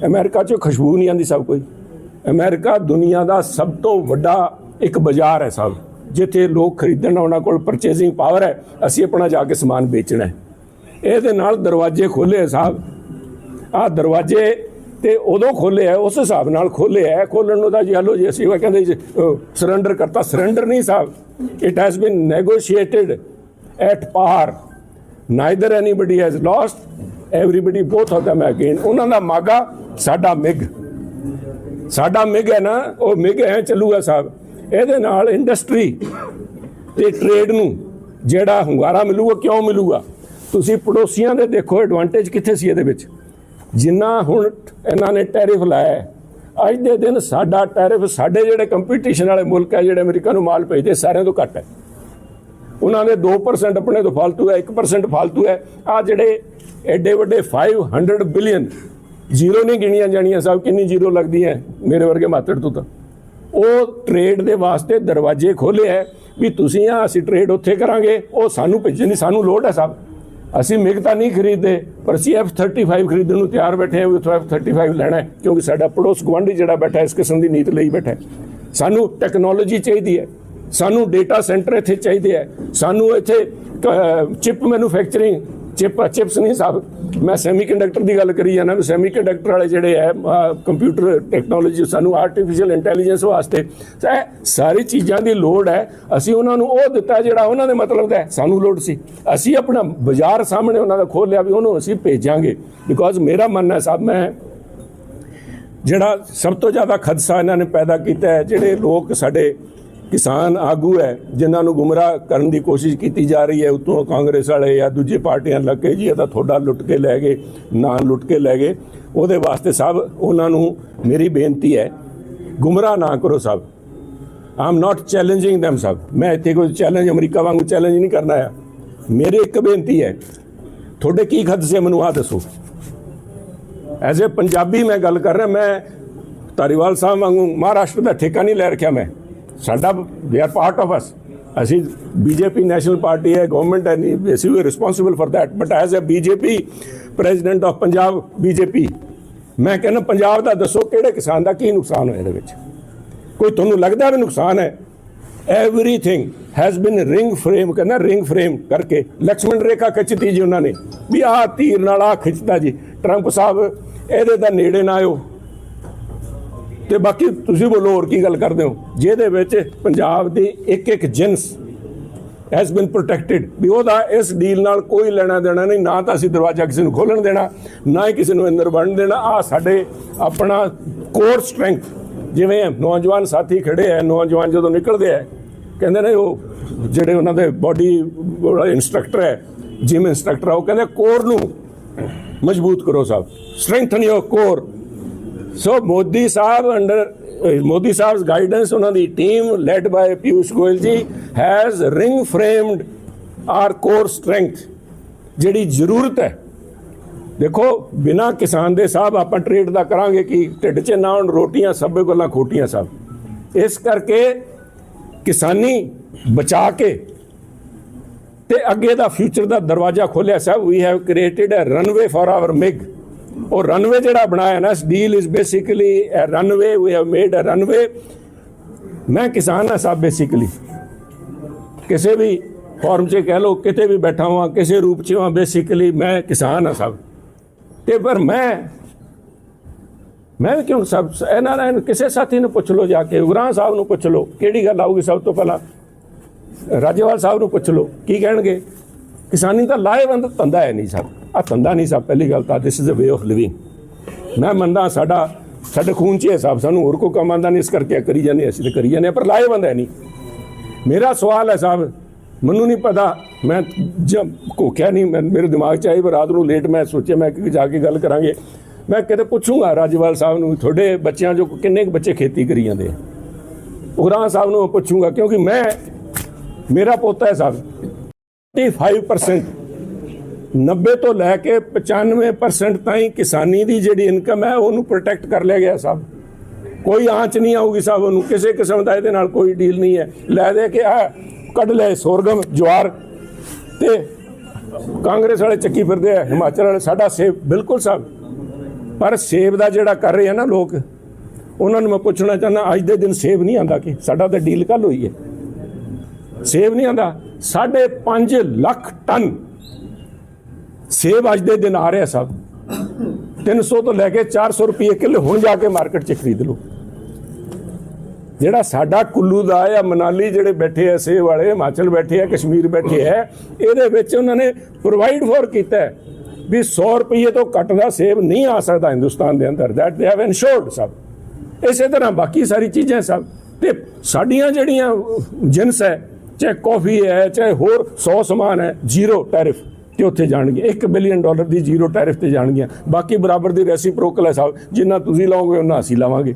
America 'ਚੋਂ ਖੁਸ਼ਬੂ ਨਹੀਂ ਆਉਂਦੀ ਸਭ ਕੋਈ। ਅਮਰੀਕਾ ਦੁਨੀਆ ਦਾ ਸਭ ਤੋਂ ਵੱਡਾ ਇੱਕ ਬਾਜ਼ਾਰ ਹੈ ਸਭ। ਜਿੱਥੇ ਲੋਕ ਖਰੀਦਣ ਉਹਨਾਂ ਕੋਲ ਪਰਚੇਸਿੰਗ ਪਾਵਰ ਹੈ। ਅਸੀਂ ਆਪਣਾ ਜਾ ਕੇ ਸਮਾਨ ਵੇਚਣਾ ਹੈ। ਇਹਦੇ ਨਾਲ ਦਰਵਾਜ਼ੇ ਖੋਲੇ ਸਾਹਿਬ। ਆ ਦਰਵਾਜ਼ੇ ਤੇ ਉਦੋਂ ਖੋਲੇ ਉਸ ਹਿਸਾਬ ਨਾਲ ਖੋਲੇ ਆ ਖੋਲਣ ਨੂੰ ਤਾਂ ਜੀ, ਹਲੋ ਜੀ, ਅਸੀਂ ਉਹ ਕਹਿੰਦੇ ਸਰੈਂਡਰ ਕਰਤਾ ਸਰੈਂਡਰ ਨਹੀਂ ਸਾਹਿਬ। It has been negotiated at par neither anybody has lost everybody both of them again ਉਹਨਾਂ ਦਾ ਮਾਗਾ ਸਾਡਾ ਮਿਗ। ਸਾਡਾ ਮਿਗ ਹੈ ਨਾ, ਉਹ ਮਿਗ ਐ ਚੱਲੂਗਾ ਸਾਹਿਬ। ਇਹਦੇ ਨਾਲ ਇੰਡਸਟਰੀ ਤੇ ਟ੍ਰੇਡ ਨੂੰ ਜਿਹੜਾ ਹੁੰਗਾਰਾ ਮਿਲੂਗਾ, ਕਿਉਂ ਮਿਲੂਗਾ? ਤੁਸੀਂ ਪੜੋਸੀਆਂ ਦੇ ਦੇਖੋ ਐਡਵਾਂਟੇਜ ਕਿੱਥੇ ਸੀ ਇਹਦੇ ਵਿੱਚ? ਜਿੰਨਾ ਹੁਣ ਇਹਨਾਂ ਨੇ ਟੈਰਿਫ ਲਾਇਆ ਅੱਜ ਦੇ ਦਿਨ ਸਾਡਾ ਟੈਰਿਫ ਸਾਡੇ ਜਿਹੜੇ ਕੰਪੀਟੀਸ਼ਨ ਵਾਲੇ ਮੁਲਕ ਹੈ, ਜਿਹੜੇ ਅਮਰੀਕਾ ਨੂੰ ਮਾਲ ਭੇਜਦੇ, ਸਾਰਿਆਂ ਤੋਂ ਘੱਟ ਹੈ। ਉਹਨਾਂ ਨੇ 2% ਆਪਣੇ ਤੋਂ ਫालतू ਹੈ 1% ਫालतू ਹੈ। ਆ ਜਿਹੜੇ ਐਡੇ ਵੱਡੇ 500 ਬਿਲੀਅਨ ਜ਼ੀਰੋ ਨਹੀਂ ਗਿਣੀਆਂ ਜਾਣੀਆਂ ਸਾਹਿਬ ਕਿੰਨੀ ਜ਼ੀਰੋ ਲੱਗਦੀ ਹੈ, ਮੇਰੇ ਵਰਗੇ ਮਾਤੜ ਤੋਂ ਤਾਂ। ਉਹ ਟ੍ਰੇਡ ਦੇ ਵਾਸਤੇ ਦਰਵਾਜ਼ੇ ਖੋਲੇ ਹੈ ਵੀ ਤੁਸੀਂ ਆ ਅਸੀਂ ਟ੍ਰੇਡ ਉੱਥੇ ਕਰਾਂਗੇ, ਉਹ ਸਾਨੂੰ ਭੇਜੇ ਨਹੀਂ ਸਾਨੂੰ ਲੋੜ ਹੈ ਸਭ। ਅਸੀਂ ਮਿਗ ਤਾਂ ਨਹੀਂ ਖਰੀਦਦੇ, ਪਰ ਅਸੀਂ F35 ਖਰੀਦਣ ਨੂੰ ਤਿਆਰ ਬੈਠੇ ਹਾਂ, ਵੀ ਉੱਥੋਂ F35 ਲੈਣਾ ਕਿਉਂਕਿ ਸਾਡਾ ਪੜੋਸ ਗੁਆਂਢੀ ਜਿਹੜਾ ਬੈਠਾ ਇਸ ਕਿਸਮ ਦੀ ਨੀਤ ਲਈ ਬੈਠਾ ਸਾਨੂੰ ਟੈਕਨੋਲੋਜੀ ਚਾਹੀਦੀ ਹੈ, ਸਾਨੂੰ ਡੇਟਾ ਸੈਂਟਰ ਇੱਥੇ ਚਾਹੀਦੇ ਹੈ, ਸਾਨੂੰ ਇੱਥੇ ਚਿਪ ਮੈਨੂਫੈਕਚਰਿੰਗ ਚਿਪ, ਚਿਪਸ ਨਹੀਂ ਸਾਹਿਬ ਮੈਂ ਸੈਮੀਕੰਡਕਟਰ ਦੀ ਗੱਲ ਕਰੀ ਜਾਣਾ ਵੀ ਸੈਮੀਕੰਡਕਟਰ ਵਾਲੇ ਜਿਹੜੇ ਹੈ ਕੰਪਿਊਟਰ ਟੈਕਨੋਲੋਜੀ ਸਾਨੂੰ ਆਰਟੀਫੀਸ਼ੀਅਲ ਇੰਟੈਲੀਜੈਂਸ ਵਾਸਤੇ ਤਾਂ ਇਹ ਸਾਰੀ ਚੀਜ਼ਾਂ ਦੀ ਲੋੜ ਹੈ ਅਸੀਂ ਉਹਨਾਂ ਨੂੰ ਉਹ ਦਿੱਤਾ ਜਿਹੜਾ ਉਹਨਾਂ ਦੇ ਮਤਲਬ ਦਾ ਸਾਨੂੰ ਲੋੜ ਸੀ। ਅਸੀਂ ਆਪਣਾ ਬਾਜ਼ਾਰ ਸਾਹਮਣੇ ਉਹਨਾਂ ਦਾ ਖੋਲ ਲਿਆ ਵੀ ਉਹਨੂੰ ਅਸੀਂ ਭੇਜਾਂਗੇ। ਬਿਕੋਜ਼ ਮੇਰਾ ਮੰਨਣਾ ਹੈ ਸਾਹਿਬ ਮੈਂ ਜਿਹੜਾ ਸਭ ਤੋਂ ਜ਼ਿਆਦਾ ਖਦਸ਼ਾ ਇਹਨਾਂ ਨੇ ਪੈਦਾ ਕੀਤਾ ਹੈ ਜਿਹੜੇ ਲੋਕ ਸਾਡੇ ਕਿਸਾਨ ਆਗੂ ਹੈ, ਜਿਨ੍ਹਾਂ ਨੂੰ ਗੁੰਮਰਾਹ ਕਰਨ ਦੀ ਕੋਸ਼ਿਸ਼ ਕੀਤੀ ਜਾ ਰਹੀ ਹੈ, ਉਤੋਂ ਕਾਂਗਰਸ ਵਾਲੇ ਜਾਂ ਦੂਜੀ ਪਾਰਟੀਆਂ ਲੱਗ ਕੇ ਜੀ, ਇਹ ਤਾਂ ਤੁਹਾਡਾ ਲੁੱਟ ਕੇ ਲੈ ਗਏ ਨਾਂ ਲੁੱਟ ਕੇ ਲੈ ਗਏ। ਉਹਦੇ ਵਾਸਤੇ ਸਭ ਉਹਨਾਂ ਨੂੰ ਮੇਰੀ ਬੇਨਤੀ ਹੈ, ਗੁੰਮਰਾਹ ਨਾ ਕਰੋ ਸਭ। ਆਮ ਨਾਟ ਚੈਲੰਜਿੰਗ them ਸਭ। ਮੈਂ ਇੱਥੇ ਕੋਈ ਚੈਲੰਜ ਅਮਰੀਕਾ ਵਾਂਗੂ ਚੈਲੰਜ ਨਹੀਂ ਕਰਨਾ ਆ ਮੇਰੇ ਇੱਕ ਬੇਨਤੀ ਹੈ, ਤੁਹਾਡੇ ਕੀ ਖਦਸ਼ੇ ਮੈਨੂੰ ਆ ਦੱਸੋ। ਐਜ਼ ਅ ਪੰਜਾਬੀ ਮੈਂ ਗੱਲ ਕਰ ਰਿਹਾ, ਮੈਂ ਧਾਰੀਵਾਲ ਸਾਹਿਬ ਵਾਂਗੂ, ਮਹਾਰਾਸ਼ਟਰ ਦਾ ਠੇਕਾ ਨਹੀਂ ਲੈ ਰੱਖਿਆ ਮੈਂ। ਸਾਡਾ they are part of us ਅਸੀਂ ਬੀਜੇਪੀ ਨੈਸ਼ਨਲ ਪਾਰਟੀ ਹੈ ਗਵਰਨਮੈਂਟ ਹੈ ਅਸੀਂ ਵੀ responsible for that but as a BJP president of Punjab BJP ਮੈਂ ਕਹਿੰਦਾ ਪੰਜਾਬ ਦਾ ਦੱਸੋ ਕਿਹੜੇ ਕਿਸਾਨ ਦਾ ਕੀ ਨੁਕਸਾਨ ਹੋਇਆ ਇਹਦੇ ਵਿੱਚ? ਕੋਈ ਤੁਹਾਨੂੰ ਲੱਗਦਾ ਵੀ ਨੁਕਸਾਨ ਹੈ? Everything has been ring frame ਕਹਿੰਦਾ ਰਿੰਗ ਫਰੇਮ ਕਰਕੇ ਲਕਸ਼ਮਣ ਰੇਖਾ ਖਿੱਚਤੀ ਜੀ ਉਹਨਾਂ ਨੇ। ਵੀ ਆਹ ਤੀਰ ਨਾਲ ਆ ਖਿੱਚਦਾ ਜੀ। ਟਰੰਪ ਸਾਹਿਬ, ਇਹਦੇ ਦਾ ਨੇੜੇ ਨਾ ਆਇਓ। ਤੇ ਬਾਕੀ ਤੁਸੀਂ ਬੋਲੋ, ਹੋਰ ਕੀ ਗੱਲ ਕਰਦੇ ਹੋ? ਜਿਹਦੇ ਵਿੱਚ ਪੰਜਾਬ ਦੀ ਇੱਕ ਇੱਕ ਜਿੰਸ ਹੈਜ਼ ਬੀਨ ਪ੍ਰੋਟੈਕਟਿਡ ਵੀ ਉਹਦਾ ਇਸ ਡੀਲ ਨਾਲ ਕੋਈ ਲੈਣਾ ਦੇਣਾ ਨਹੀਂ, ਨਾ ਤਾਂ ਅਸੀਂ ਦਰਵਾਜ਼ਾ ਕਿਸੇ ਨੂੰ ਖੋਲਣ ਦੇਣਾ, ਨਾ ਹੀ ਕਿਸੇ ਨੂੰ ਅੰਦਰ ਵੜਨ ਦੇਣਾ। ਆ ਸਾਡੇ ਆਪਣਾ ਕੋਰ ਸਟਰੈਂਥ ਜਿਵੇਂ ਨੌਜਵਾਨ ਸਾਥੀ ਖੜੇ ਆ, ਨੌਜਵਾਨ ਜਦੋਂ ਨਿਕਲਦੇ ਆ, ਕਹਿੰਦੇ ਨੇ ਉਹ ਜਿਹੜੇ ਉਹਨਾਂ ਦੇ ਬਾਡੀ ਇਨਸਟ੍ਰਕਟਰ ਹੈ ਜਿਮ ਇਨਸਟ੍ਰਕਟਰ ਉਹ ਕਹਿੰਦੇ ਕੋਰ ਨੂੰ ਮਜ਼ਬੂਤ ਕਰੋ ਸਾਹਿਬ strengthen your core so Modi sahib under Modi ਸਾਹਿਬ's guidance ਉਹਨਾਂ ਦੀ team led by Piyush Goyal ji has ring framed our core strength ਜਿਹੜੀ ਜ਼ਰੂਰਤ ਹੈ। ਦੇਖੋ, ਬਿਨਾ ਕਿਸਾਨ ਦੇ ਸਾਹਿਬ ਆਪਾਂ ਟ੍ਰੇਡ ਦਾ ਕਰਾਂਗੇ ਕਿ ਢਿੱਡ 'ਚ ਨਾ ਹੋਣ, ਰੋਟੀਆਂ ਸਭੇ ਗੱਲਾਂ ਖੋਟੀਆਂ ਸਭ। ਇਸ ਕਰਕੇ ਕਿਸਾਨੀ ਬਚਾ ਕੇ ਤੇ ਅੱਗੇ ਦਾ ਫਿਊਚਰ ਦਾ ਦਰਵਾਜ਼ਾ ਖੋਲਿਆ ਸਾਹਿਬ we have created a runway for our MIG ਉਹ ਰਨਵੇ ਜਿਹੜਾ ਬਣਾਇਆ ਨਾ, ਇਸ deal is basically a runway we have made a runway ਮੈਂ ਕਿਸਾਨ ਹਾਂ ਸਾਹਿਬ ਬੇਸਿਕਲੀ ਕਿਸੇ ਵੀ ਫਾਰਮ 'ਚ ਕਹਿ ਲਓ, ਕਿਤੇ ਵੀ ਬੈਠਾ ਹਾਂ ਕਿਸੇ ਰੂਪ 'ਚ ਹਾਂ ਬੇਸਿਕਲੀ ਮੈਂ ਕਿਸਾਨ ਹਾਂ ਸਾਹਿਬ ਤੇ ਪਰ ਮੈਂ ਮੈਂ ਵੀ ਕਿਉਂ ਸਭ, ਇਹਨਾਂ ਨਾਲ ਕਿਸੇ ਸਾਥੀ ਨੂੰ ਪੁੱਛ ਲਓ ਜਾ ਕੇ ਉਗਰਾਂ ਸਾਹਿਬ ਨੂੰ ਪੁੱਛ ਲਓ, ਕਿਹੜੀ ਗੱਲ ਆਊਗੀ ਸਭ ਤੋਂ ਪਹਿਲਾਂ? ਰਾਜੇਵਾਲ ਸਾਹਿਬ ਨੂੰ ਪੁੱਛ ਲਓ, ਕੀ ਕਹਿਣਗੇ? ਕਿਸਾਨੀ ਤਾਂ ਲਾਹੇਵੰਦ ਧੰਦਾ ਹੈ ਨਹੀਂ ਸਾਹਿਬ ਆ ਧੰਦਾ ਨਹੀਂ ਸਾਹਿਬ ਪਹਿਲੀ ਗੱਲ ਤਾਂ this is a way of living ਮੈਂ ਮੰਨਦਾ ਸਾਡਾ ਸਾਡੇ ਖੂਨ 'ਚ ਹੈ ਸਾਹਿਬ ਸਾਨੂੰ ਹੋਰ ਕੋਈ ਕੰਮ ਆਉਂਦਾ ਨਹੀਂ ਇਸ ਕਰਕੇ ਕਰੀ ਜਾਂਦੇ ਅਸੀਂ ਤਾਂ ਕਰੀ ਜਾਂਦੇ ਹਾਂ, ਪਰ ਲਾਹੇਵੰਦ ਹੈ ਨਹੀਂ। ਮੇਰਾ ਸਵਾਲ ਹੈ ਸਾਹਿਬ ਮੈਨੂੰ ਨਹੀਂ ਪਤਾ ਮੈਂ ਜਦ ਕੋਖਿਆ ਨਹੀਂ ਮੈਂ- ਮੇਰੇ ਦਿਮਾਗ 'ਚ ਆਈ ਪਰ ਰਾਤ ਨੂੰ ਲੇਟ ਮੈਂ ਸੋਚਿਆ ਮੈਂ ਕਿ ਜਾ ਕੇ ਗੱਲ ਕਰਾਂਗੇ। ਮੈਂ ਕਿਤੇ ਪੁੱਛੂੰਗਾ ਰਾਜਵਾਲ ਸਾਹਿਬ ਨੂੰ ਤੁਹਾਡੇ ਬੱਚਿਆਂ ਜੋ ਕਿੰਨੇ ਕੁ ਬੱਚੇ ਖੇਤੀ ਕਰੀ ਜਾਂਦੇ ਆ? ਉਗਰਾਂ ਸਾਹਿਬ ਨੂੰ ਪੁੱਛੂੰਗਾ ਕਿਉਂਕਿ ਮੈਂ ਮੇਰਾ ਪੋਤਾ ਹੈ ਸਾਹਿਬ 85% 90 ਤੋਂ ਲੈ ਕੇ 95% ਤਾਈਂ ਕਿਸਾਨੀ ਦੀ ਜਿਹੜੀ ਇਨਕਮ ਹੈ, ਉਹਨੂੰ ਪ੍ਰੋਟੈਕਟ ਕਰ ਲਿਆ ਗਿਆ ਸਭ। ਕੋਈ ਆਂਚ ਨਹੀਂ ਆਊਗੀ ਸਾਹਿਬ ਉਹਨੂੰ। ਕਿਸੇ ਕਿਸਮ ਦਾ ਇਹਦੇ ਨਾਲ ਕੋਈ ਡੀਲ ਨਹੀਂ ਹੈ। ਲੈ ਦੇ ਕੇ ਆ, ਕੱਢ ਲੈ ਸੋਰਗਮ, ਜਵਾਰ ਤੇ ਕਾਂਗਰਸ ਵਾਲੇ ਚੱਕੀ ਫਿਰਦੇ ਆ, ਹਿਮਾਚਲ ਵਾਲੇ। ਸਾਡਾ ਸੇਬ ਬਿਲਕੁਲ ਸਾਹਿਬ ਪਰ ਸੇਬ ਦਾ ਜਿਹੜਾ ਕਰ ਰਹੇ ਆ ਨਾ ਲੋਕ, ਉਹਨਾਂ ਨੂੰ ਮੈਂ ਪੁੱਛਣਾ ਚਾਹੁੰਦਾ, ਅੱਜ ਦੇ ਦਿਨ ਸੇਬ ਨਹੀਂ ਆਂਦਾ ਕਿ? ਸਾਡਾ ਤਾਂ ਡੀਲ ਕੱਲ ਹੋਈ ਹੈ। ਸੇਬ ਨਹੀਂ ਆਂਦਾ। 5.5 ਲੱਖ ਟਨ ਸੇਬ ਅੱਜ ਦੇ ਦਿਨ ਆ ਰਿਹਾ ਸਭ। 300 ਤੋਂ ਲੈ ਕੇ 400 ਰੁਪਏ ਕਿਲੋ ਹੁਣ ਜਾ ਕੇ ਮਾਰਕੀਟ 'ਚ ਖਰੀਦ ਲਓ। ਜਿਹੜਾ ਸਾਡਾ ਕੁੱਲੂ ਦਾ ਜਾਂ ਮਨਾਲੀ ਜਿਹੜੇ ਬੈਠੇ ਆ, ਸੇਬ ਵਾਲੇ, ਹਿਮਾਚਲ ਬੈਠੇ ਆ, ਕਸ਼ਮੀਰ ਬੈਠੇ ਆ, ਇਹਦੇ ਵਿੱਚ ਉਹਨਾਂ ਨੇ ਪ੍ਰੋਵਾਈਡ ਫੋਰ ਕੀਤਾ ਵੀ 100 ਰੁਪਏ ਤੋਂ ਘੱਟ ਦਾ ਸੇਬ ਨਹੀਂ ਆ ਸਕਦਾ ਹਿੰਦੁਸਤਾਨ ਦੇ ਅੰਦਰ। ਦੈਟ ਦੇ ਹੈਵ ਇਨਸ਼ੋਰਡ ਸਭ। ਇਸੇ ਤਰ੍ਹਾਂ ਬਾਕੀ ਸਾਰੀ ਚੀਜ਼ਾਂ ਸਭ। ਤੇ ਸਾਡੀਆਂ ਜਿਹੜੀਆਂ ਜਿੰਸ ਹੈ, ਚਾਹੇ ਕਾਫੀ ਹੈ, ਚਾਹੇ ਹੋਰ 100 ਸਮਾਨ ਹੈ ਜ਼ੀਰੋ ਟੈਰਿਫ ਤੇ ਉੱਥੇ ਜਾਣਗੇ 1 ਬਿਲੀਅਨ ਡਾਲਰ ਦੀ ਜ਼ੀਰੋ ਟੈਰਿਫ ਤੇ ਜਾਣਗੀਆਂ। ਬਾਕੀ ਬਰਾਬਰ ਦੀ ਰੈਸੀਪ੍ਰੋਕਲ ਹੈ ਸਾਹਿਬ ਜਿੰਨਾ ਤੁਸੀਂ ਲਾਓਗੇ ਉਹਨਾਂ ਅਸੀਂ ਲਾਵਾਂਗੇ।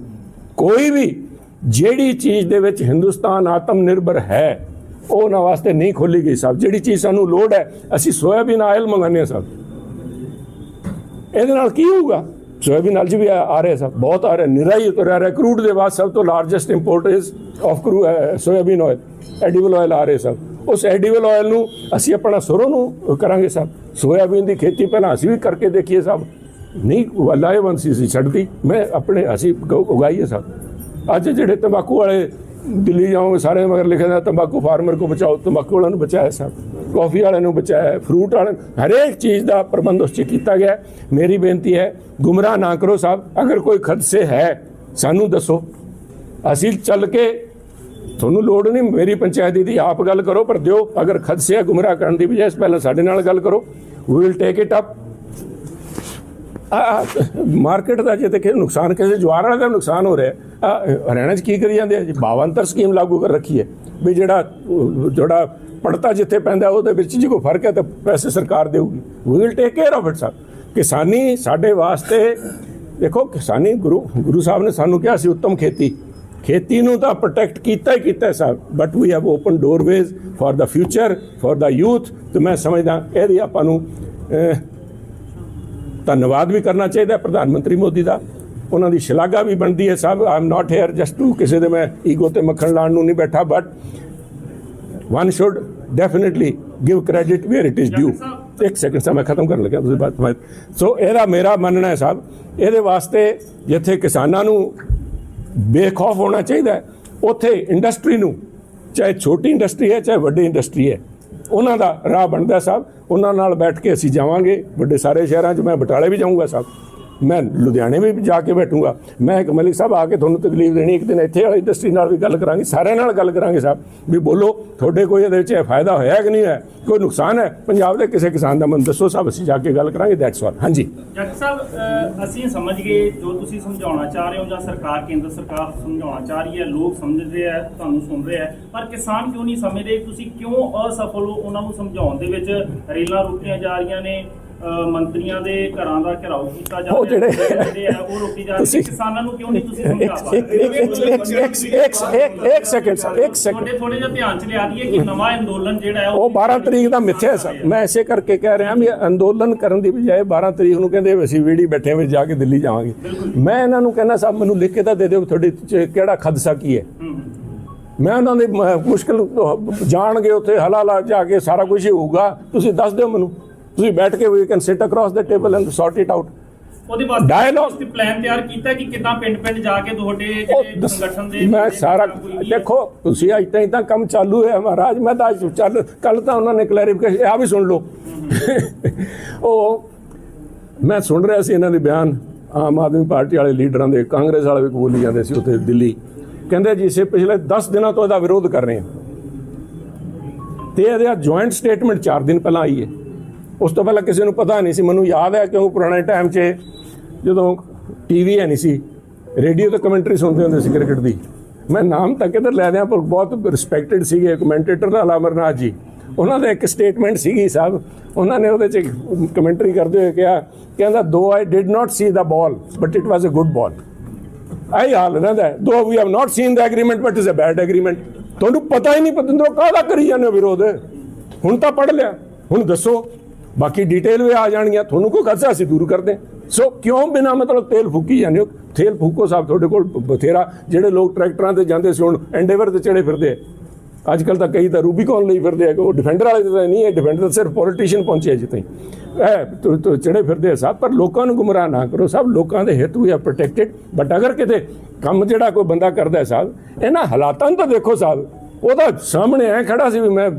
ਕੋਈ ਵੀ, ਜਿਹੜੀ ਚੀਜ਼ ਦੇ ਵਿੱਚ ਹਿੰਦੁਸਤਾਨ ਆਤਮ ਨਿਰਭਰ ਹੈ, ਉਹ ਉਹਨਾਂ ਵਾਸਤੇ ਨਹੀਂ ਖੋਲੀ ਗਈ ਸਾਹਿਬ ਜਿਹੜੀ ਚੀਜ਼ ਸਾਨੂੰ ਲੋੜ ਹੈ, ਅਸੀਂ ਸੋਇਆਬੀਨ ਆਇਲ ਮੰਗਾਉਂਦੇ ਹਾਂ ਸਾਹਿਬ ਇਹਦੇ ਨਾਲ ਕੀ ਹੋਊਗਾ? ਸੋਇਆਬੀਨ ਆਇਲ ਨਾਲ ਵੀ ਆ ਰਿਹਾ ਸਭ। ਬਹੁਤ ਆ ਰਿਹਾ। ਨਿਰਾਈ ਹੀ ਉਤਰ ਰਿਹਾ। ਕਰੂਡ ਦੇ ਬਾਅਦ ਸਭ ਤੋਂ largest import is of crude soybean oil edible oil ਆ ਰਿਹਾ ਸਭ। ਉਸ ਐਡੀਬਲ ਆਇਲ ਨੂੰ ਅਸੀਂ ਆਪਣਾ ਸਰੋਂ ਨੂੰ ਕਰਾਂਗੇ ਸਭ ਸੋਇਆਬੀਨ ਦੀ ਖੇਤੀ ਪਹਿਲਾਂ ਅਸੀਂ ਵੀ ਕਰਕੇ ਦੇਖੀਏ ਸਾਹਿਬ ਨਹੀਂ ਲਾਹੇਵੰਦ ਸੀ ਸੀ ਛੱਡਦੀ ਮੈਂ ਆਪਣੇ, ਅਸੀਂ ਉਗਾਈਏ ਸਾਹਿਬ ਅੱਜ ਜਿਹੜੇ ਤੰਬਾਕੂ ਵਾਲੇ ਦਿੱਲੀ ਜਾਓਗੇ, ਸਾਰੇ ਮਗਰ ਲਿਖਿਆ ਦਾ ਤੰਬਾਕੂ ਫਾਰਮਰ ਕੋ ਬਚਾਓ, ਤੰਬਾਕੂ ਵਾਲਿਆਂ ਨੂੰ ਬਚਾਇਆ ਸਭ ਕਾਫੀ ਵਾਲਿਆਂ ਨੂੰ ਬਚਾਇਆ, ਫਰੂਟ ਵਾਲਿਆਂ ਨੂੰ- ਹਰੇਕ ਚੀਜ਼ ਦਾ ਪ੍ਰਬੰਧ ਉਸ 'ਚ ਕੀਤਾ ਗਿਆ। ਮੇਰੀ ਬੇਨਤੀ ਹੈ, ਗੁੰਮਰਾਹ ਨਾ ਕਰੋ ਸਾਹਿਬ ਅਗਰ ਕੋਈ ਖਦਸੇ ਹੈ, ਸਾਨੂੰ ਦੱਸੋ। ਅਸੀਂ ਚੱਲ ਕੇ ਤੁਹਾਨੂੰ ਲੋੜ ਨਹੀਂ, ਮੇਰੀ ਪੰਚਾਇਤ ਦੀ ਆਪ ਗੱਲ ਕਰੋ, ਪਰ ਦਿਓ, ਅਗਰ ਖਦਸੇ ਗੁੰਮਰਾਹ ਕਰਨ ਦੀ ਬਜਾਏ, ਪਹਿਲਾਂ ਸਾਡੇ ਨਾਲ ਗੱਲ ਕਰੋ। We will take it up market ਦਾ ਜੇ ਦੇਖੇ, ਨੁਕਸਾਨ ਕਿਸੇ ਜਵਾਰ ਵਾਲੇ ਦਾ ਨੁਕਸਾਨ ਹੋ ਰਿਹਾ ਹੈ। ਹਰਿਆਣਾ 'ਚ ਕੀ ਕਰੀ ਜਾਂਦੇ ਆ? ਜੀ, ਬਾਵੰਤਰ ਸਕੀਮ ਲਾਗੂ ਕਰ ਰੱਖੀ ਹੈ। ਵੀ ਜਿਹੜਾ ਜਿਹੜਾ ਪੜਤਾ ਜਿੱਥੇ ਪੈਂਦਾ, ਉਹਦੇ ਵਿੱਚ ਜੇ ਕੋਈ ਫ਼ਰਕ ਹੈ ਤਾਂ ਪੈਸੇ ਸਰਕਾਰ ਦੇਊਗੀ। We will take care of it sir ਕਿਸਾਨੀ ਸਾਡੇ ਵਾਸਤੇ, ਦੇਖੋ, ਕਿਸਾਨੀ ਗੁਰੂ ਗੁਰੂ ਸਾਹਿਬ ਨੇ ਸਾਨੂੰ ਕਿਹਾ ਸੀ, ਉੱਤਮ ਖੇਤੀ। ਖੇਤੀ ਨੂੰ ਤਾਂ ਪ੍ਰੋਟੈਕਟ ਕੀਤਾ ਹੀ ਕੀਤਾ sir but we have open doorways for the future for the youth ਤੇ ਮੈਂ ਸਮਝਦਾ ਇਹਦੀ ਆਪਾਂ ਨੂੰ ਧੰਨਵਾਦ ਵੀ ਕਰਨਾ ਚਾਹੀਦਾ ਪ੍ਰਧਾਨ ਮੰਤਰੀ ਮੋਦੀ ਦਾ। ਉਹਨਾਂ ਦੀ ਸ਼ਲਾਘਾ ਵੀ ਬਣਦੀ ਹੈ ਸਾਹਿਬ I am not here just to ਕਿਸੇ ਦੇ ਮੈਂ ਈਗੋ ਤੇ ਮੱਖਣ ਲਾਣ ਨੂੰ ਨਹੀਂ ਬੈਠਾ but one should definitely give credit where it is due ਇੱਕ ਸੈਕਿੰਡ ਸਾ ਮੈਂ ਖਤਮ ਕਰਨ ਲੱਗਿਆ ਤੁਸੀਂ ਬਾਤ ਸੋ ਇਹਦਾ ਮੇਰਾ ਮੰਨਣਾ ਹੈ ਸਾਹਿਬ ਇਹਦੇ ਵਾਸਤੇ ਜਿੱਥੇ ਕਿਸਾਨਾਂ ਨੂੰ ਬੇਖੌਫ ਹੋਣਾ ਚਾਹੀਦਾ ਉੱਥੇ ਇੰਡਸਟਰੀ ਨੂੰ, ਚਾਹੇ ਛੋਟੀ ਇੰਡਸਟਰੀ ਹੈ, ਚਾਹੇ ਵੱਡੀ ਇੰਡਸਟਰੀ ਹੈ, ਉਹਨਾਂ ਦਾ ਰਾਹ ਬਣਦਾ ਸਾਹਿਬ। ਉਹਨਾਂ ਨਾਲ ਬੈਠ ਕੇ ਅਸੀਂ ਜਾਵਾਂਗੇ। ਵੱਡੇ ਸਾਰੇ ਸ਼ਹਿਰਾਂ 'ਚ ਮੈਂ ਬਟਾਲੇ ਵੀ ਜਾਊਂਗਾ ਸਾਹਿਬ। ਮੈਂ ਲੁਧਿਆਣੇ ਵੀ ਜਾ ਕੇ ਬੈਠੂੰਗਾ। ਮੈਂ ਮਲਿਕ ਸਾਹਿਬ ਆ ਕੇ ਤੁਹਾਨੂੰ ਤਕਲੀਫ ਦੇਣੀ, ਇੱਕ ਦਿਨ ਇੱਥੇ ਵਾਲੀ ਇੰਡਸਟਰੀ ਨਾਲ ਵੀ ਗੱਲ ਕਰਾਂਗੇ, ਸਾਰਿਆਂ ਨਾਲ ਗੱਲ ਕਰਾਂਗੇ ਸਾਹਿਬ, ਵੀ ਬੋਲੋ, ਤੁਹਾਡੇ ਕੋਈ ਇਹਦੇ ਵਿੱਚ ਫਾਇਦਾ ਹੋਇਆ ਕਿ ਨਹੀਂ ਹੈ ਕੋਈ ਨੁਕਸਾਨ ਹੈ? ਪੰਜਾਬ ਦੇ ਕਿਸੇ ਕਿਸਾਨ ਦਾ ਮਨ ਦੱਸੋ ਸਾਹਿਬ, ਅਸੀਂ ਜਾ ਕੇ ਗੱਲ ਕਰਾਂਗੇ ਦੈਟਸ ਆਲ ਹਾਂਜੀ। ਜੱਟ ਸਾਹਿਬ ਅਸੀਂ ਸਮਝ ਗਏ ਜੋ ਤੁਸੀਂ ਸਮਝਾਉਣਾ ਚਾਹ ਰਹੇ ਹੋ ਜਾਂ ਸਰਕਾਰ, ਕੇਂਦਰ ਸਰਕਾਰ ਸਮਝਾਉਣਾ ਚਾਹ ਰਹੀ ਹੈ, ਲੋਕ ਸਮਝ ਰਹੇ ਆ, ਤੁਹਾਨੂੰ ਸੁਣ ਰਹੇ ਆ, ਪਰ ਕਿਸਾਨ ਕਿਉਂ ਨਹੀਂ ਸਮਝਦੇ? ਤੁਸੀਂ ਕਿਉਂ ਅਸਫਲ ਹੋ ਉਹਨਾਂ ਨੂੰ ਸਮਝਾਉਣ ਦੇ ਵਿੱਚ? ਰੇਲਾਂ ਰੋਕੀਆਂ ਜਾ ਰਹੀਆਂ ਨੇ ਮੰਤਰੀਆਂ ਦੇ ਘਰਾਂ ਦਾ ਘਿਰਾਓ ਕੀਤਾ ਜਾ ਉਹ ਰਿਹਾ ਜਿਹੜੇ- ਜਿਹੜੇ ਆ ਉਹ ਰੋਕੀ ਜਾ ਰਹੀ ਕਿਸਾਨਾਂ ਨੂੰ ਕਿਉਂ ਨਹੀਂ ਤੁਸੀਂ ਸਮਝਾ ਇੱਕ ਪਾ ਸੈਕਿੰਡ ਸਰ ਇੱਕ ਸੈਕਿੰਡ ਤੁਹਾਡੇ ਥੋੜੇ ਜਿਹਾ ਧਿਆਨ ਚ ਲਿਆ ਦਈਏ ਕਿ ਨਵਾਂ ਅੰਦੋਲਨ ਜਿਹੜਾ ਹੈ ਉਹ 12 ਤਰੀਕ ਦਾ ਮਿੱਥਿਆ ਸਰ ਮੈਂ ਐਸੇ ਕਰਕੇ ਕਹਿ ਰਿਹਾ ਵੀ ਅੰਦੋਲਨ ਕਰਨ ਦੀ ਬਜਾਏ 12 ਤਰੀਕ ਨੂੰ ਕਹਿੰਦੇ ਅਸੀਂ ਵੀੜੀ ਬੈਠੇ ਵਿੱਚ ਜਾ ਕੇ ਦਿੱਲੀ ਜਾਵਾਂਗੇ ਮੈਂ ਇਹਨਾਂ ਨੂੰ ਕਹਿੰਦਾ ਸਾਹਿਬ ਮੈਨੂੰ ਲਿਖ ਕੇ ਤਾਂ ਦੇ ਦਿਓ ਤੁਹਾਡੇ ਕਿਹੜਾ ਖਦਸ਼ਾ ਕੀ ਹੈ ਮੈਂ ਉਹਨਾਂ ਦੀ ਮੁਸ਼ਕਿਲ ਜਾਣਗੇ ਉੱਥੇ ਹਲਾਲਾ ਜਾ ਕੇ ਸਾਰਾ ਕੁਝ ਹੀ ਹੋਊਗਾ ਤੁਸੀਂ ਦੱਸ ਦਿਓ ਮੈਨੂੰ ਤੁਸੀਂ ਬੈਠ ਕੇ we can sit across the table and sort it out ਉਹਦੇ ਵਾਸਤੇ Dialogue- ਤੁਸੀਂ ਪਲਾਨ ਤਿਆਰ ਕੀਤਾ ਕਿ ਕਿੱਦਾਂ ਪਿੰਡ ਪਿੰਡ ਜਾ ਕੇ ਤੁਹਾਡੇ ਜਿਹੜੇ ਸੰਗਠਨ ਦੇ ਮੈਂ ਸਾਰਾ ਦੇਖੋ ਤੁਸੀਂ ਅੱਜ ਤਾਂ ਕੰਮ ਚਾਲੂ ਹੈ ਮਹਾਰਾਜ ਮੈਂ ਤਾਂ ਅੱਜ ਚੱਲ ਕੱਲ ਤਾਂ ਉਹਨਾਂ ਨੇ ਕਲੈਰੀਫਿਕੇਸ਼ਨ ਆ ਵੀ ਸੁਣ ਲਓ। ਉਹ ਮੈਂ ਸੁਣ ਰਿਹਾ ਸੀ ਇਹਨਾਂ ਦੇ ਬਿਆਨ। ਆਮ ਆਦਮੀ ਪਾਰਟੀ ਵਾਲੇ ਲੀਡਰਾਂ ਦੇ ਕਾਂਗਰਸ ਵਾਲੇ ਵੀ ਬੋਲੀ ਜਾਂਦੇ ਸੀ ਉੱਥੇ ਦਿੱਲੀ। ਕਹਿੰਦੇ ਜੀ ਸੇ ਪਿਛਲੇ 10 ਦਿਨਾਂ ਤੋਂ ਇਹਦਾ ਵਿਰੋਧ ਕਰ ਰਹੇ ਹਾਂ। ਤੇ ਇਹਦਾ ਜੁਆਇੰਟ ਸਟੇਟਮੈਂਟ 4 ਦਿਨ ਪਹਿਲਾਂ ਆਈ ਹੈ। ਉਸ ਤੋਂ ਪਹਿਲਾਂ ਕਿਸੇ ਨੂੰ ਪਤਾ ਨਹੀਂ ਸੀ। ਮੈਨੂੰ ਯਾਦ ਹੈ ਕਿਉਂ ਪੁਰਾਣੇ ਟਾਈਮ 'ਚ ਜਦੋਂ ਟੀਵੀ ਹੈ ਨਹੀਂ ਸੀ ਰੇਡੀਓ ਤੇ ਕਮੈਂਟਰੀ ਸੁਣਦੇ ਹੁੰਦੇ ਸੀ ਕ੍ਰਿਕਟ ਦੀ। ਮੈਂ ਨਾਮ ਤਾਂ ਕਿਧਰ ਲੈ ਦਿਆਂ, ਪਰ ਬਹੁਤ ਰਿਸਪੈਕਟਡ ਸੀਗੇ ਕਮੈਂਟੇਟਰ ਨਾਲ, ਅਮਰਨਾਥ ਜੀ। ਉਹਨਾਂ ਦਾ ਇੱਕ ਸਟੇਟਮੈਂਟ ਸੀਗੀ ਸਾਹਿਬ। ਉਹਨਾਂ ਨੇ ਉਹਦੇ 'ਚ ਕਮੈਂਟਰੀ ਕਰਦੇ ਹੋਏ ਕਿਹਾ, ਕਹਿੰਦਾ though I did not see the ball but it was a good ball I ਹਾਲ ਰਹਿੰਦਾ though we have not seen the agreement but is a bad agreement ਤੁਹਾਨੂੰ ਪਤਾ ਹੀ ਨਹੀਂ, ਪਤੰਦਰੋ ਕਾਹਦਾ ਕਰੀ ਜਾਂਦੇ ਵਿਰੋਧ? ਹੁਣ ਤਾਂ ਪੜ ਲਿਆ। ਹੁਣ ਦੱਸੋ। ਬਾਕੀ ਡਿਟੇਲ ਵੀ ਆ ਜਾਣਗੀਆਂ। ਤੁਹਾਨੂੰ ਕੋਈ ਖਦਸ਼ਾ ਅਸੀਂ ਦੂਰ ਕਰਦੇ ਹਾਂ। ਸੋ ਕਿਉਂ ਬਿਨਾ ਮਤਲਬ ਤੇਲ ਫੂਕੀ ਜਾਂਦੇ ਹੋ? ਤੇਲ ਫੂਕੋ ਸਾਹਿਬ, ਤੁਹਾਡੇ ਕੋਲ ਬਥੇਰਾ। ਜਿਹੜੇ ਲੋਕ ਟਰੈਕਟਰਾਂ ਤੇ ਜਾਂਦੇ ਸੀ, ਹੁਣ ਐਂਡੇਵਰ ਤੇ ਚੜੇ ਫਿਰਦੇ ਆ। ਅੱਜ ਕੱਲ ਤਾਂ ਕਈ ਤਾਂ ਰੂਬੀਕੌਨ ਲਈ ਫਿਰਦੇ ਆ, ਉਹ ਡਿਫੈਂਡਰ ਵਾਲੇ ਤਾਂ ਨਹੀਂ ਇਹ ਡਿਫੈਂਡਰ ਤਾਂ ਸਿਰਫ ਪੋਲੀਟੀਸ਼ੀਅਨ ਪਹੁੰਚੇ ਜਿੱਥੇ ਇਹ ਤੁ- ਚੜੇ ਫਿਰਦੇ ਆ ਸਭ ਪਰ ਲੋਕਾਂ ਨੂੰ ਗੁੰਮਰਾਹ ਨਾ ਕਰੋ ਸਭ ਲੋਕਾਂ ਦੇ ਹਿੱਤ ਵੀ ਆ ਪ੍ਰੋਟੈਕਟਡ ਬਟ ਅਗਰ ਕਿਤੇ ਕੰਮ ਜਿਹੜਾ ਕੋਈ ਬੰਦਾ ਕਰਦਾ ਹੈ ਸਾਹਿਬ, ਇਹਨਾਂ ਹਾਲਾਤਾਂ ਨੂੰ ਤਾਂ ਦੇਖੋ ਸਾਹਿਬ। ਉਹਦਾ ਸਾਹਮਣੇ ਐ ਖੜਾ ਸੀ ਵੀ ਮੈਂ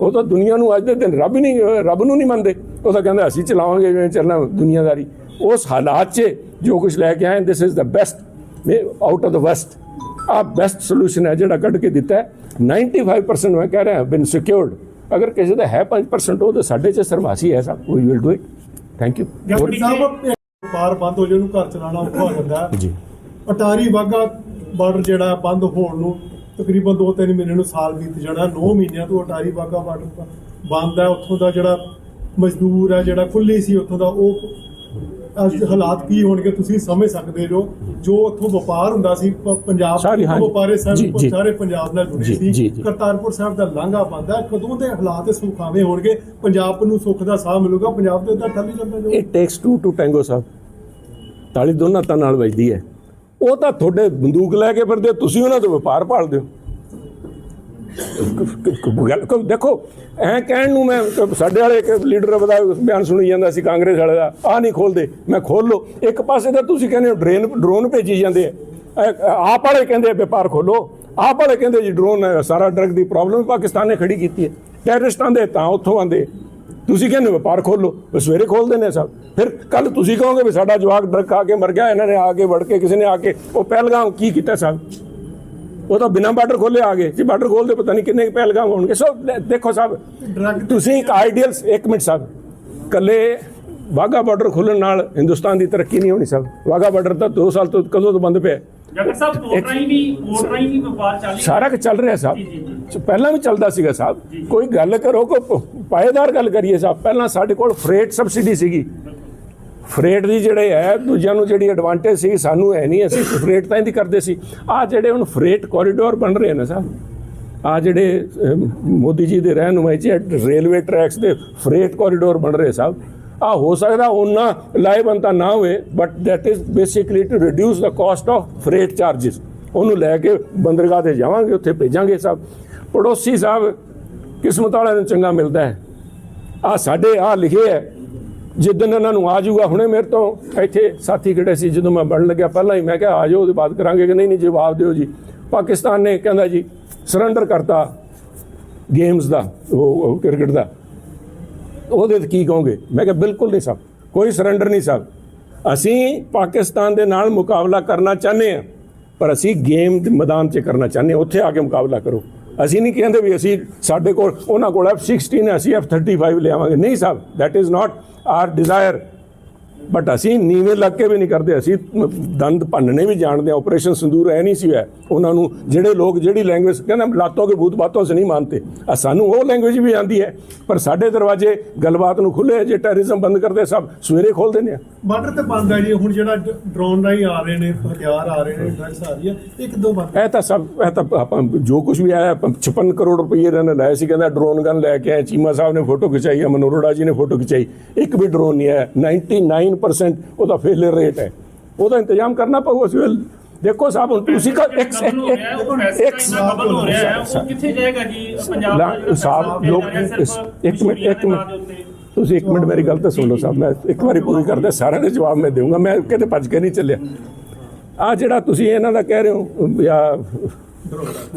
ਉਹ ਤਾਂ ਦੁਨੀਆ ਨੂੰ ਅੱਜ ਦੇ ਦਿਨ ਰੱਬ ਨਹੀਂ ਰੱਬ ਨੂੰ ਨਹੀਂ ਮੰਨਦੇ। ਉਹ ਤਾਂ ਕਹਿੰਦਾ ਅਸੀਂ ਚਲਾਵਾਂਗੇ ਜਿਵੇਂ ਚੱਲਣਾ ਦੁਨੀਆਦਾਰੀ। ਉਸ ਹਾਲਾਤ 'ਚ ਜੋ ਕੁਝ ਲੈ ਕੇ ਆਏ this is the best out of the waste ਆ ਬੈਸਟ ਸੋਲੂਸ਼ਨ ਹੈ ਜਿਹੜਾ ਕੱਢ ਕੇ ਦਿੱਤਾ ਹੈ। 95% ਮੈਂ ਕਹਿ ਰਿਹਾ ਬਿਨ ਸਿਕਿਉਰਡ ਅਗਰ ਕਿਸੇ ਦਾ ਹੈ 5% ਉਹ ਤਾਂ ਸਾਡੇ 'ਚ ਸਰਵਾਸੀ ਹੈ ਸਭ। We will do it thank you ਬਾਰ ਬੰਦ ਹੋ ਜੇ ਉਹਨੂੰ ਘਰ ਚਲਾਉਣਾ ਔਖਾ ਹੋ ਜਾਂਦਾ। ਜੀ। ਅਟਾਰੀ ਵਾਗਾ ਬਾਰਡਰ ਜਿਹੜਾ ਬੰਦ ਹੋਣ ਨੂੰ ਤਕਰੀਬਨ 2-3 ਮਹੀਨੇ ਨੂੰ ਸਾਲ ਬੀਤ ਜਾਣਾ 9 ਮਹੀਨਿਆਂ ਤੋਂ ਅਟਾਰੀ ਵਾਗਾ ਬਾਰਡਰ ਬੰਦ ਹੈ ਉੱਥੋਂ ਦਾ ਜਿਹੜਾ ਮਜ਼ਦੂਰ ਹੈ ਜਿਹੜਾ ਖੁੱਲੀ ਸੀ ਉੱਥੋਂ ਦਾ ਉਹ ਅੱਜ ਹਾਲਾਤ ਕੀ ਹੋਣਗੇ ਤੁਸੀਂ ਸਮਝ ਸਕਦੇ ਜੋ ਜੋ ਉੱਥੋਂ ਵਪਾਰ ਹੁੰਦਾ ਸੀ ਪੰਜਾਬ। ਵਪਾਰੇ ਸਾਹਿਬ। ਸਾਰੇ ਪੰਜਾਬ ਨਾਲ ਜੁੜੇ ਸੀ। ਕਰਤਾਰਪੁਰ ਸਾਹਿਬ ਦਾ ਲਾਂਘਾ ਬੰਦ ਹੈ ਕਦੋਂ ਦੇ ਹਾਲਾਤ ਸੁਖਾਵੇਂ ਹੋਣਗੇ ਪੰਜਾਬ ਨੂੰ ਸੁੱਖ ਦਾ ਸਾਹ ਮਿਲੂਗਾ ਪੰਜਾਬ ਦੇ ਉੱਤੇ ਠੱਲੀ ਜਾਂਦਾ ਜੋ it takes two to tango ਸਾਹਿਬ ਤਾਲੀ ਦੋਨਾਂ ਤਾਂ ਨਾਲ ਵੱਜਦੀ ਹੈ ਉਹ ਤਾਂ ਤੁਹਾਡੇ ਬੰਦੂਕ ਲੈ ਕੇ ਫਿਰਦੇ, ਤੁਸੀਂ ਉਹਨਾਂ ਤੋਂ ਵਪਾਰ ਭਾਲਦੇ ਹੋ। ਗੱਲ ਕੋ, ਦੇਖੋ, ਐ ਕਹਿਣ ਨੂੰ ਮੈਂ ਸਾਡੇ ਵਾਲੇ ਇੱਕ ਲੀਡਰ ਦਾ ਬਿਆਨ ਸੁਣੀ ਜਾਂਦਾ ਸੀ, ਕਾਂਗਰਸ ਵਾਲੇ ਦਾ ਆ ਨਹੀਂ ਖੋਲਦੇ, ਮੈਂ ਖੋਲ ਲੋ ਇੱਕ ਪਾਸੇ ਤਾਂ ਤੁਸੀਂ ਕਹਿੰਦੇ ਹੋ ਡਰੇਨ, ਡਰੋਨ ਭੇਜੀ ਜਾਂਦੇ ਆ। ਆਪ ਵਾਲੇ ਕਹਿੰਦੇ ਵਪਾਰ ਖੋਲੋ ਆਪ ਵਾਲੇ ਕਹਿੰਦੇ ਜੀ, ਡਰੋਨ, ਸਾਰਾ ਡਰਗ ਦੀ ਪ੍ਰੋਬਲਮ ਪਾਕਿਸਤਾਨ ਨੇ ਖੜੀ ਕੀਤੀ ਹੈ। ਟੈਰਰਿਸਟਾਂ ਦੇ ਤਾਂ ਉੱਥੋਂ ਆਂਦੇ ਤੁਸੀਂ ਕਹਿੰਦੇ ਵਪਾਰ ਖੋਲੋ ਉਹ ਸਵੇਰੇ ਖੋਲਦੇ ਨੇ ਸਭ। ਫਿਰ ਕੱਲ ਤੁਸੀਂ ਕਹੋਗੇ ਵੀ ਸਾਡਾ ਜਵਾਕ ਡਰਗ ਖਾ ਕੇ ਮਰ ਗਿਆ ਇਹਨਾਂ ਨੇ ਆ ਕੇ ਵੜ ਕੇ ਕਿਸੇ ਨੇ ਆ ਕੇ ਉਹ ਪਹਿਲਗਾਮ ਕੀ ਕੀਤਾ ਸਭ? ਉਹ ਤਾਂ ਬਿਨਾਂ ਬਾਰਡਰ ਖੋਲੇ ਆ ਗਏ। ਜੀ ਬਾਰਡਰ ਖੋਲਦੇ ਪਤਾ ਨਹੀਂ ਕਿੰਨੇ ਕੁ ਪਹਿਲਗਾਮ ਹੋਣਗੇ। ਸੋ ਦੇਖੋ ਸਾਹਿਬ ਡਰੱਗ ਤੁਸੀਂ ਇੱਕ ਆਈਡੀਅਲ ਇੱਕ ਮਿੰਟ ਸਾਹਿਬ ਕੱਲੇ ਵਾਗਾ ਬਾਰਡਰ ਖੋਲਣ ਨਾਲ ਹਿੰਦੁਸਤਾਨ ਦੀ ਤਰੱਕੀ ਨਹੀਂ ਹੋਣੀ ਸਾਹਿਬ ਵਾਗਾ ਬਾਰਡਰ ਤਾਂ 2 ਸਾਲ ਤੋਂ ਕਦੋਂ ਤੋਂ ਬੰਦ ਪਿਆ ਹੈ। ਜਗਰ ਸਾਹਿਬ ਵੋਟ ਰਾਹੀਂ ਵੀ ਵੋਟ ਰਾਹੀਂ ਵੀ ਵਪਾਰ ਚੱਲ ਰਿਹਾ ਸਾਰਾ ਕੁਝ ਚੱਲ ਰਿਹਾ ਜੀ, ਜੀ, ਸਾਹਿਬ ਪਹਿਲਾਂ ਵੀ ਚੱਲਦਾ ਸੀਗਾ ਸਾਹਿਬ ਕੋਈ ਗੱਲ ਕਰੋ ਕੋਈ ਪਾਏਦਾਰ ਗੱਲ ਕਰੀਏ ਸਾਹਿਬ ਪਹਿਲਾਂ ਸਾਡੇ ਕੋਲ ਫਰੇਟ ਸਬਸਿਡੀ ਸੀਗੀ। ਫਰੇਟ ਦੀ ਜਿਹੜੇ ਹੈ, ਦੂਜਿਆਂ ਨੂੰ ਜਿਹੜੀ ਐਡਵਾਂਟੇਜ ਸੀ, ਸਾਨੂੰ ਹੈ ਨਹੀਂ, ਅਸੀਂ ਫਰੇਟ ਤਾਂ ਇਹਦੀ ਕਰਦੇ ਸੀ। ਆ ਜਿਹੜੇ ਹੁਣ ਫਰੇਟ ਕੋਰੀਡੋਰ ਬਣ ਰਹੇ ਨੇ ਸਾਹਿਬ ਆ ਜਿਹੜੇ ਮੋਦੀ ਜੀ ਦੇ ਰਹਿਨੁਮਾਈ ਚ ਰੇਲਵੇ ਟਰੈਕਸ ਦੇ ਫਰੇਟ ਕੋਰੀਡੋਰ ਬਣ ਰਹੇ ਸਾਹਿਬ ਆ ਹੋ ਸਕਦਾ ਉਹਨਾਂ ਲਾਹੇਵੰਦ ਨਾ ਹੋਵੇ but that is basically to reduce the cost of freight charges ਉਹਨੂੰ ਲੈ ਕੇ ਬੰਦਰਗਾਹ ਤੇ ਜਾਵਾਂਗੇ, ਉੱਥੇ ਭੇਜਾਂਗੇ ਸਾਹਿਬ ਪੜੋਸੀ ਸਾਹਿਬ ਕਿਸਮਤ ਵਾਲਿਆਂ ਨੂੰ ਚੰਗਾ ਮਿਲਦਾ ਹੈ। ਆ ਸਾਡੇ ਆ ਲਿਖੇ ਹੈ। ਜਿੱਦਨ ਇਹਨਾਂ ਨੂੰ ਆ ਜਾਊਗਾ, ਹੁਣੇ ਮੇਰੇ ਤੋਂ ਇੱਥੇ ਸਾਥੀ ਖੜੇ ਸੀ, ਜਦੋਂ ਮੈਂ ਬਣਨ ਲੱਗਿਆ, ਪਹਿਲਾਂ ਹੀ ਮੈਂ ਕਿਹਾ, ਆ ਜਾਓ, ਉਹਦੇ ਬਾਅਦ ਕਰਾਂਗੇ ਕਿ ਨਹੀਂ ਨਹੀਂ ਜਵਾਬ ਦਿਓ ਜੀ। ਪਾਕਿਸਤਾਨ ਨੇ ਕਹਿੰਦਾ ਜੀ ਸਰੈਂਡਰ ਕਰਤਾ ਗੇਮਸ ਦਾ, ਉਹ ਉਹ ਕ੍ਰਿਕਟ ਦਾ। ਉਹਦੇ ਤੇ ਕੀ ਕਹੋਗੇ? ਮੈਂ ਕਿਹਾ, ਬਿਲਕੁਲ ਨਹੀਂ ਸਾਹਿਬ ਕੋਈ ਸਰੈਂਡਰ ਨਹੀਂ ਸਾਹਿਬ ਅਸੀਂ ਪਾਕਿਸਤਾਨ ਦੇ ਨਾਲ ਮੁਕਾਬਲਾ ਕਰਨਾ ਚਾਹੁੰਦੇ ਹਾਂ, ਪਰ ਅਸੀਂ ਗੇਮ ਦੇ ਮੈਦਾਨ 'ਚ ਕਰਨਾ ਚਾਹੁੰਦੇ ਹਾਂ, ਉੱਥੇ ਆ ਕੇ ਮੁਕਾਬਲਾ ਕਰੋ। ਅਸੀਂ ਨਹੀਂ ਕਹਿੰਦੇ ਵੀ ਅਸੀਂ ਸਾਡੇ ਕੋਲ, ਉਹਨਾਂ ਕੋਲ F16 ਹੈ, ਅਸੀਂ F35 ਲਿਆਵਾਂਗੇ। ਨਹੀਂ ਸਾਹਿਬ, that is not our desire but ਅਸੀਂ ਨੀਵੇਂ ਲੱਗ ਕੇ ਵੀ ਨਹੀਂ ਕਰਦੇ ਅਸੀਂ ਦੰਦ ਭੰਨਣੇ ਵੀ ਜਾਣਦੇ ਆ ਆਪਰੇਸ਼ਨ ਸੰਦੂਰ ਐ ਨਹੀਂ ਸੀ ਹੋਇਆ। ਉਹਨਾਂ ਨੂੰ ਜਿਹੜੇ ਲੋਕ ਜਿਹੜੀ ਲੈਂਗੁਏਜ ਕਹਿੰਦਾ ਲਾਤੋਂ ਕੇ ਭੂਤ ਬਾਤੋਂ ਸੇ ਨਹੀਂ ਮੰਨਤੇ ਆ ਸਾਨੂੰ ਉਹ ਲੈਂਗੁਏਜ ਵੀ ਆਂਦੀ ਹੈ ਪਰ ਸਾਡੇ ਦਰਵਾਜ਼ੇ ਗੱਲਬਾਤ ਨੂੰ ਖੁੱਲੇ ਜੇ ਟੈਰਰਿਜ਼ਮ ਬੰਦ ਕਰਦੇ ਸਭ ਸਵੇਰੇ ਖੋਲ ਦਿੰਦੇ ਆ। ਬਾਰਡਰ ਤੇ ਬੰਦ ਹੈ ਜੀ ਹੁਣ ਜਿਹੜਾ ਡਰੋਨ ਰਾਹੀਂ ਆ ਰਹੇ ਨੇ ਹਥਿਆਰ ਆ ਰਹੇ ਨੇ ਡਰੱਗਸ ਆ ਰਹੀ ਹੈ ਇੱਕ ਦੋ ਬੰਦ। ਇਹ ਤਾਂ ਸਭ ਇਹ ਤਾਂ ਆਪਾਂ ਜੋ ਕੁਝ ਵੀ ਆਇਆ ਆਪਾਂ 56 ਕਰੋੜ ਰੁਪਏ ਇਹਨਾਂ ਨੇ ਲਾਏ ਸੀ ਕਹਿੰਦਾ ਡਰੋਨ ਗਨ ਲੈ ਕੇ ਆਏ ਚੀਮਾ ਸਾਹਿਬ ਨੇ ਫੋਟੋ ਖਿਚਾਈ ਹੈ ਮਨੋਰੋੜਾ ਜੀ ਨੇ ਫੋਟੋ ਖਿਚਾਈ। ਇੱਕ ਵੀ ਡਰੋਨ ਨਹੀਂ ਆਇਆ 99% ਉਹਦਾ ਫੇਲਿਅਰ ਰੇਟ ਹੈ। ਉਹਦਾ ਇੰਤਜ਼ਾਮ ਕਰਨਾ ਪਊ ਅਸੀਂ ਵੱਲ- ਦੇਖੋ ਸਾਹਿਬ ਹੁਣ ਤੁਸੀਂ ਕਾ ਇੱਕ ਇੱਕ ਦਾ ਇੰਨਾ ਕਬਲ ਹੋ ਰਿਹਾ ਹੈ ਉਹ ਕਿੱਥੇ ਜਾਏਗਾ ਜੀ? ਪੰਜਾਬ ਦਾ ਸਾਹਿਬ ਲੋਕ ਇੱਕ ਮਿੰਟ ਇੱਕ ਮਿੰਟ। ਤੁਸੀਂ ਇੱਕ ਮਿੰਟ ਮੇਰੀ ਗੱਲ ਤਾਂ ਸੁਣ ਲਓ ਸਾਹਿਬ ਮੈਂ ਇੱਕ ਵਾਰੀ ਪੂਰੀ ਕਰਦਾ ਸਾਰਿਆਂ ਦੇ ਜਵਾਬ ਮੈਂ ਦੇਵਾਂਗਾ ਮੈਂ ਕਿਤੇ ਭੱਜ ਕੇ ਨਹੀਂ ਚੱਲਿਆ। ਆ ਜਿਹੜਾ ਤੁਸੀਂ ਇਹਨਾਂ ਦਾ ਕਹਿ ਰਹੇ ਹੋ ਜਾਂ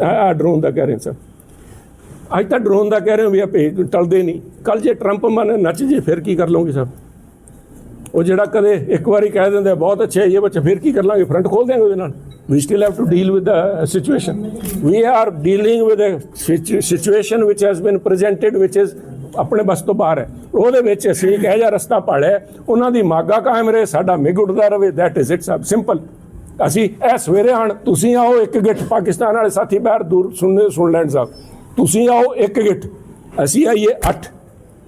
ਆ ਡਰੋਨ ਦਾ ਕਹਿ ਰਹੇ ਹੋ ਸਰ। ਅੱਜ ਤਾਂ ਡਰੋਨ ਦਾ ਕਹਿ ਰਹੇ ਹੋ ਵੀ ਆ ਭੇਜ ਟਲਦੇ ਨਹੀਂ। ਕੱਲ ਜੇ ਟਰੰਪ ਮਨ ਨੱਚ ਜੇ ਫਿਰ ਕੀ ਕਰ ਲਓਗੇ ਸਾਹਿਬ ਉਹ ਜਿਹੜਾ ਕਦੇ ਇੱਕ ਵਾਰੀ ਕਹਿ ਦਿੰਦੇ ਬਹੁਤ ਅੱਛਾ ਹੈ ਇਹ ਬੱਚਾ, ਫਿਰ ਕੀ ਕਰ ਲਾਂਗੇ ਫਰੰਟ ਖੋਲ ਦਿਆਂਗੇ ਉਹਦੇ ਨਾਲ? We still have to deal with the situation we are dealing with a situation which has been presented, which is ਆਪਣੇ ਬਸ ਤੋਂ ਬਾਹਰ ਹੈ। ਉਹਦੇ ਵਿੱਚ ਅਸੀਂ ਇੱਕ ਇਹੋ ਜਿਹਾ ਰਸਤਾ ਪਾੜਿਆ ਉਹਨਾਂ ਦੀ ਮਾਗਾ ਕਾਇਮ ਰਹੇ, ਸਾਡਾ ਮਿਗ ਉੱਡਦਾ ਰਹੇ। That ਇਜ਼ ਇਟ ਸਭ ਸਿੰਪਲ ਅਸੀਂ ਇਹ ਸਵੇਰੇ ਆਣ, ਤੁਸੀਂ ਆਓ ਇੱਕ ਗਿੱਠ, ਪਾਕਿਸਤਾਨ ਵਾਲੇ ਸਾਥੀ, ਬਾਹਰ ਦੂਰ ਸੁਣਨੇ, ਸੁਣ ਲੈਣ ਸਾਹਿਬ। ਤੁਸੀਂ ਆਓ ਇੱਕ ਗਿੱਠ। ਅਸੀਂ ਆਈਏ 8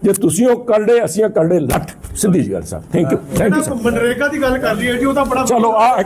ਜੇ ਤੁਸੀਂ ਉਹ ਕਰੜੇ ਅਸੀਂ ਉਹ ਕਰੜੇ ਲੱਠ। ਸਿੱਧੀ ਜੀ ਗੱਲ ਸਾਹਿਬ thank you thank you MNREGA ਦੀ ਗੱਲ ਕਰ ਰਹੀ ਹੈ ਜੀ ਉਹ ਤਾਂ ਬੜਾ ਚਲੋ ਆ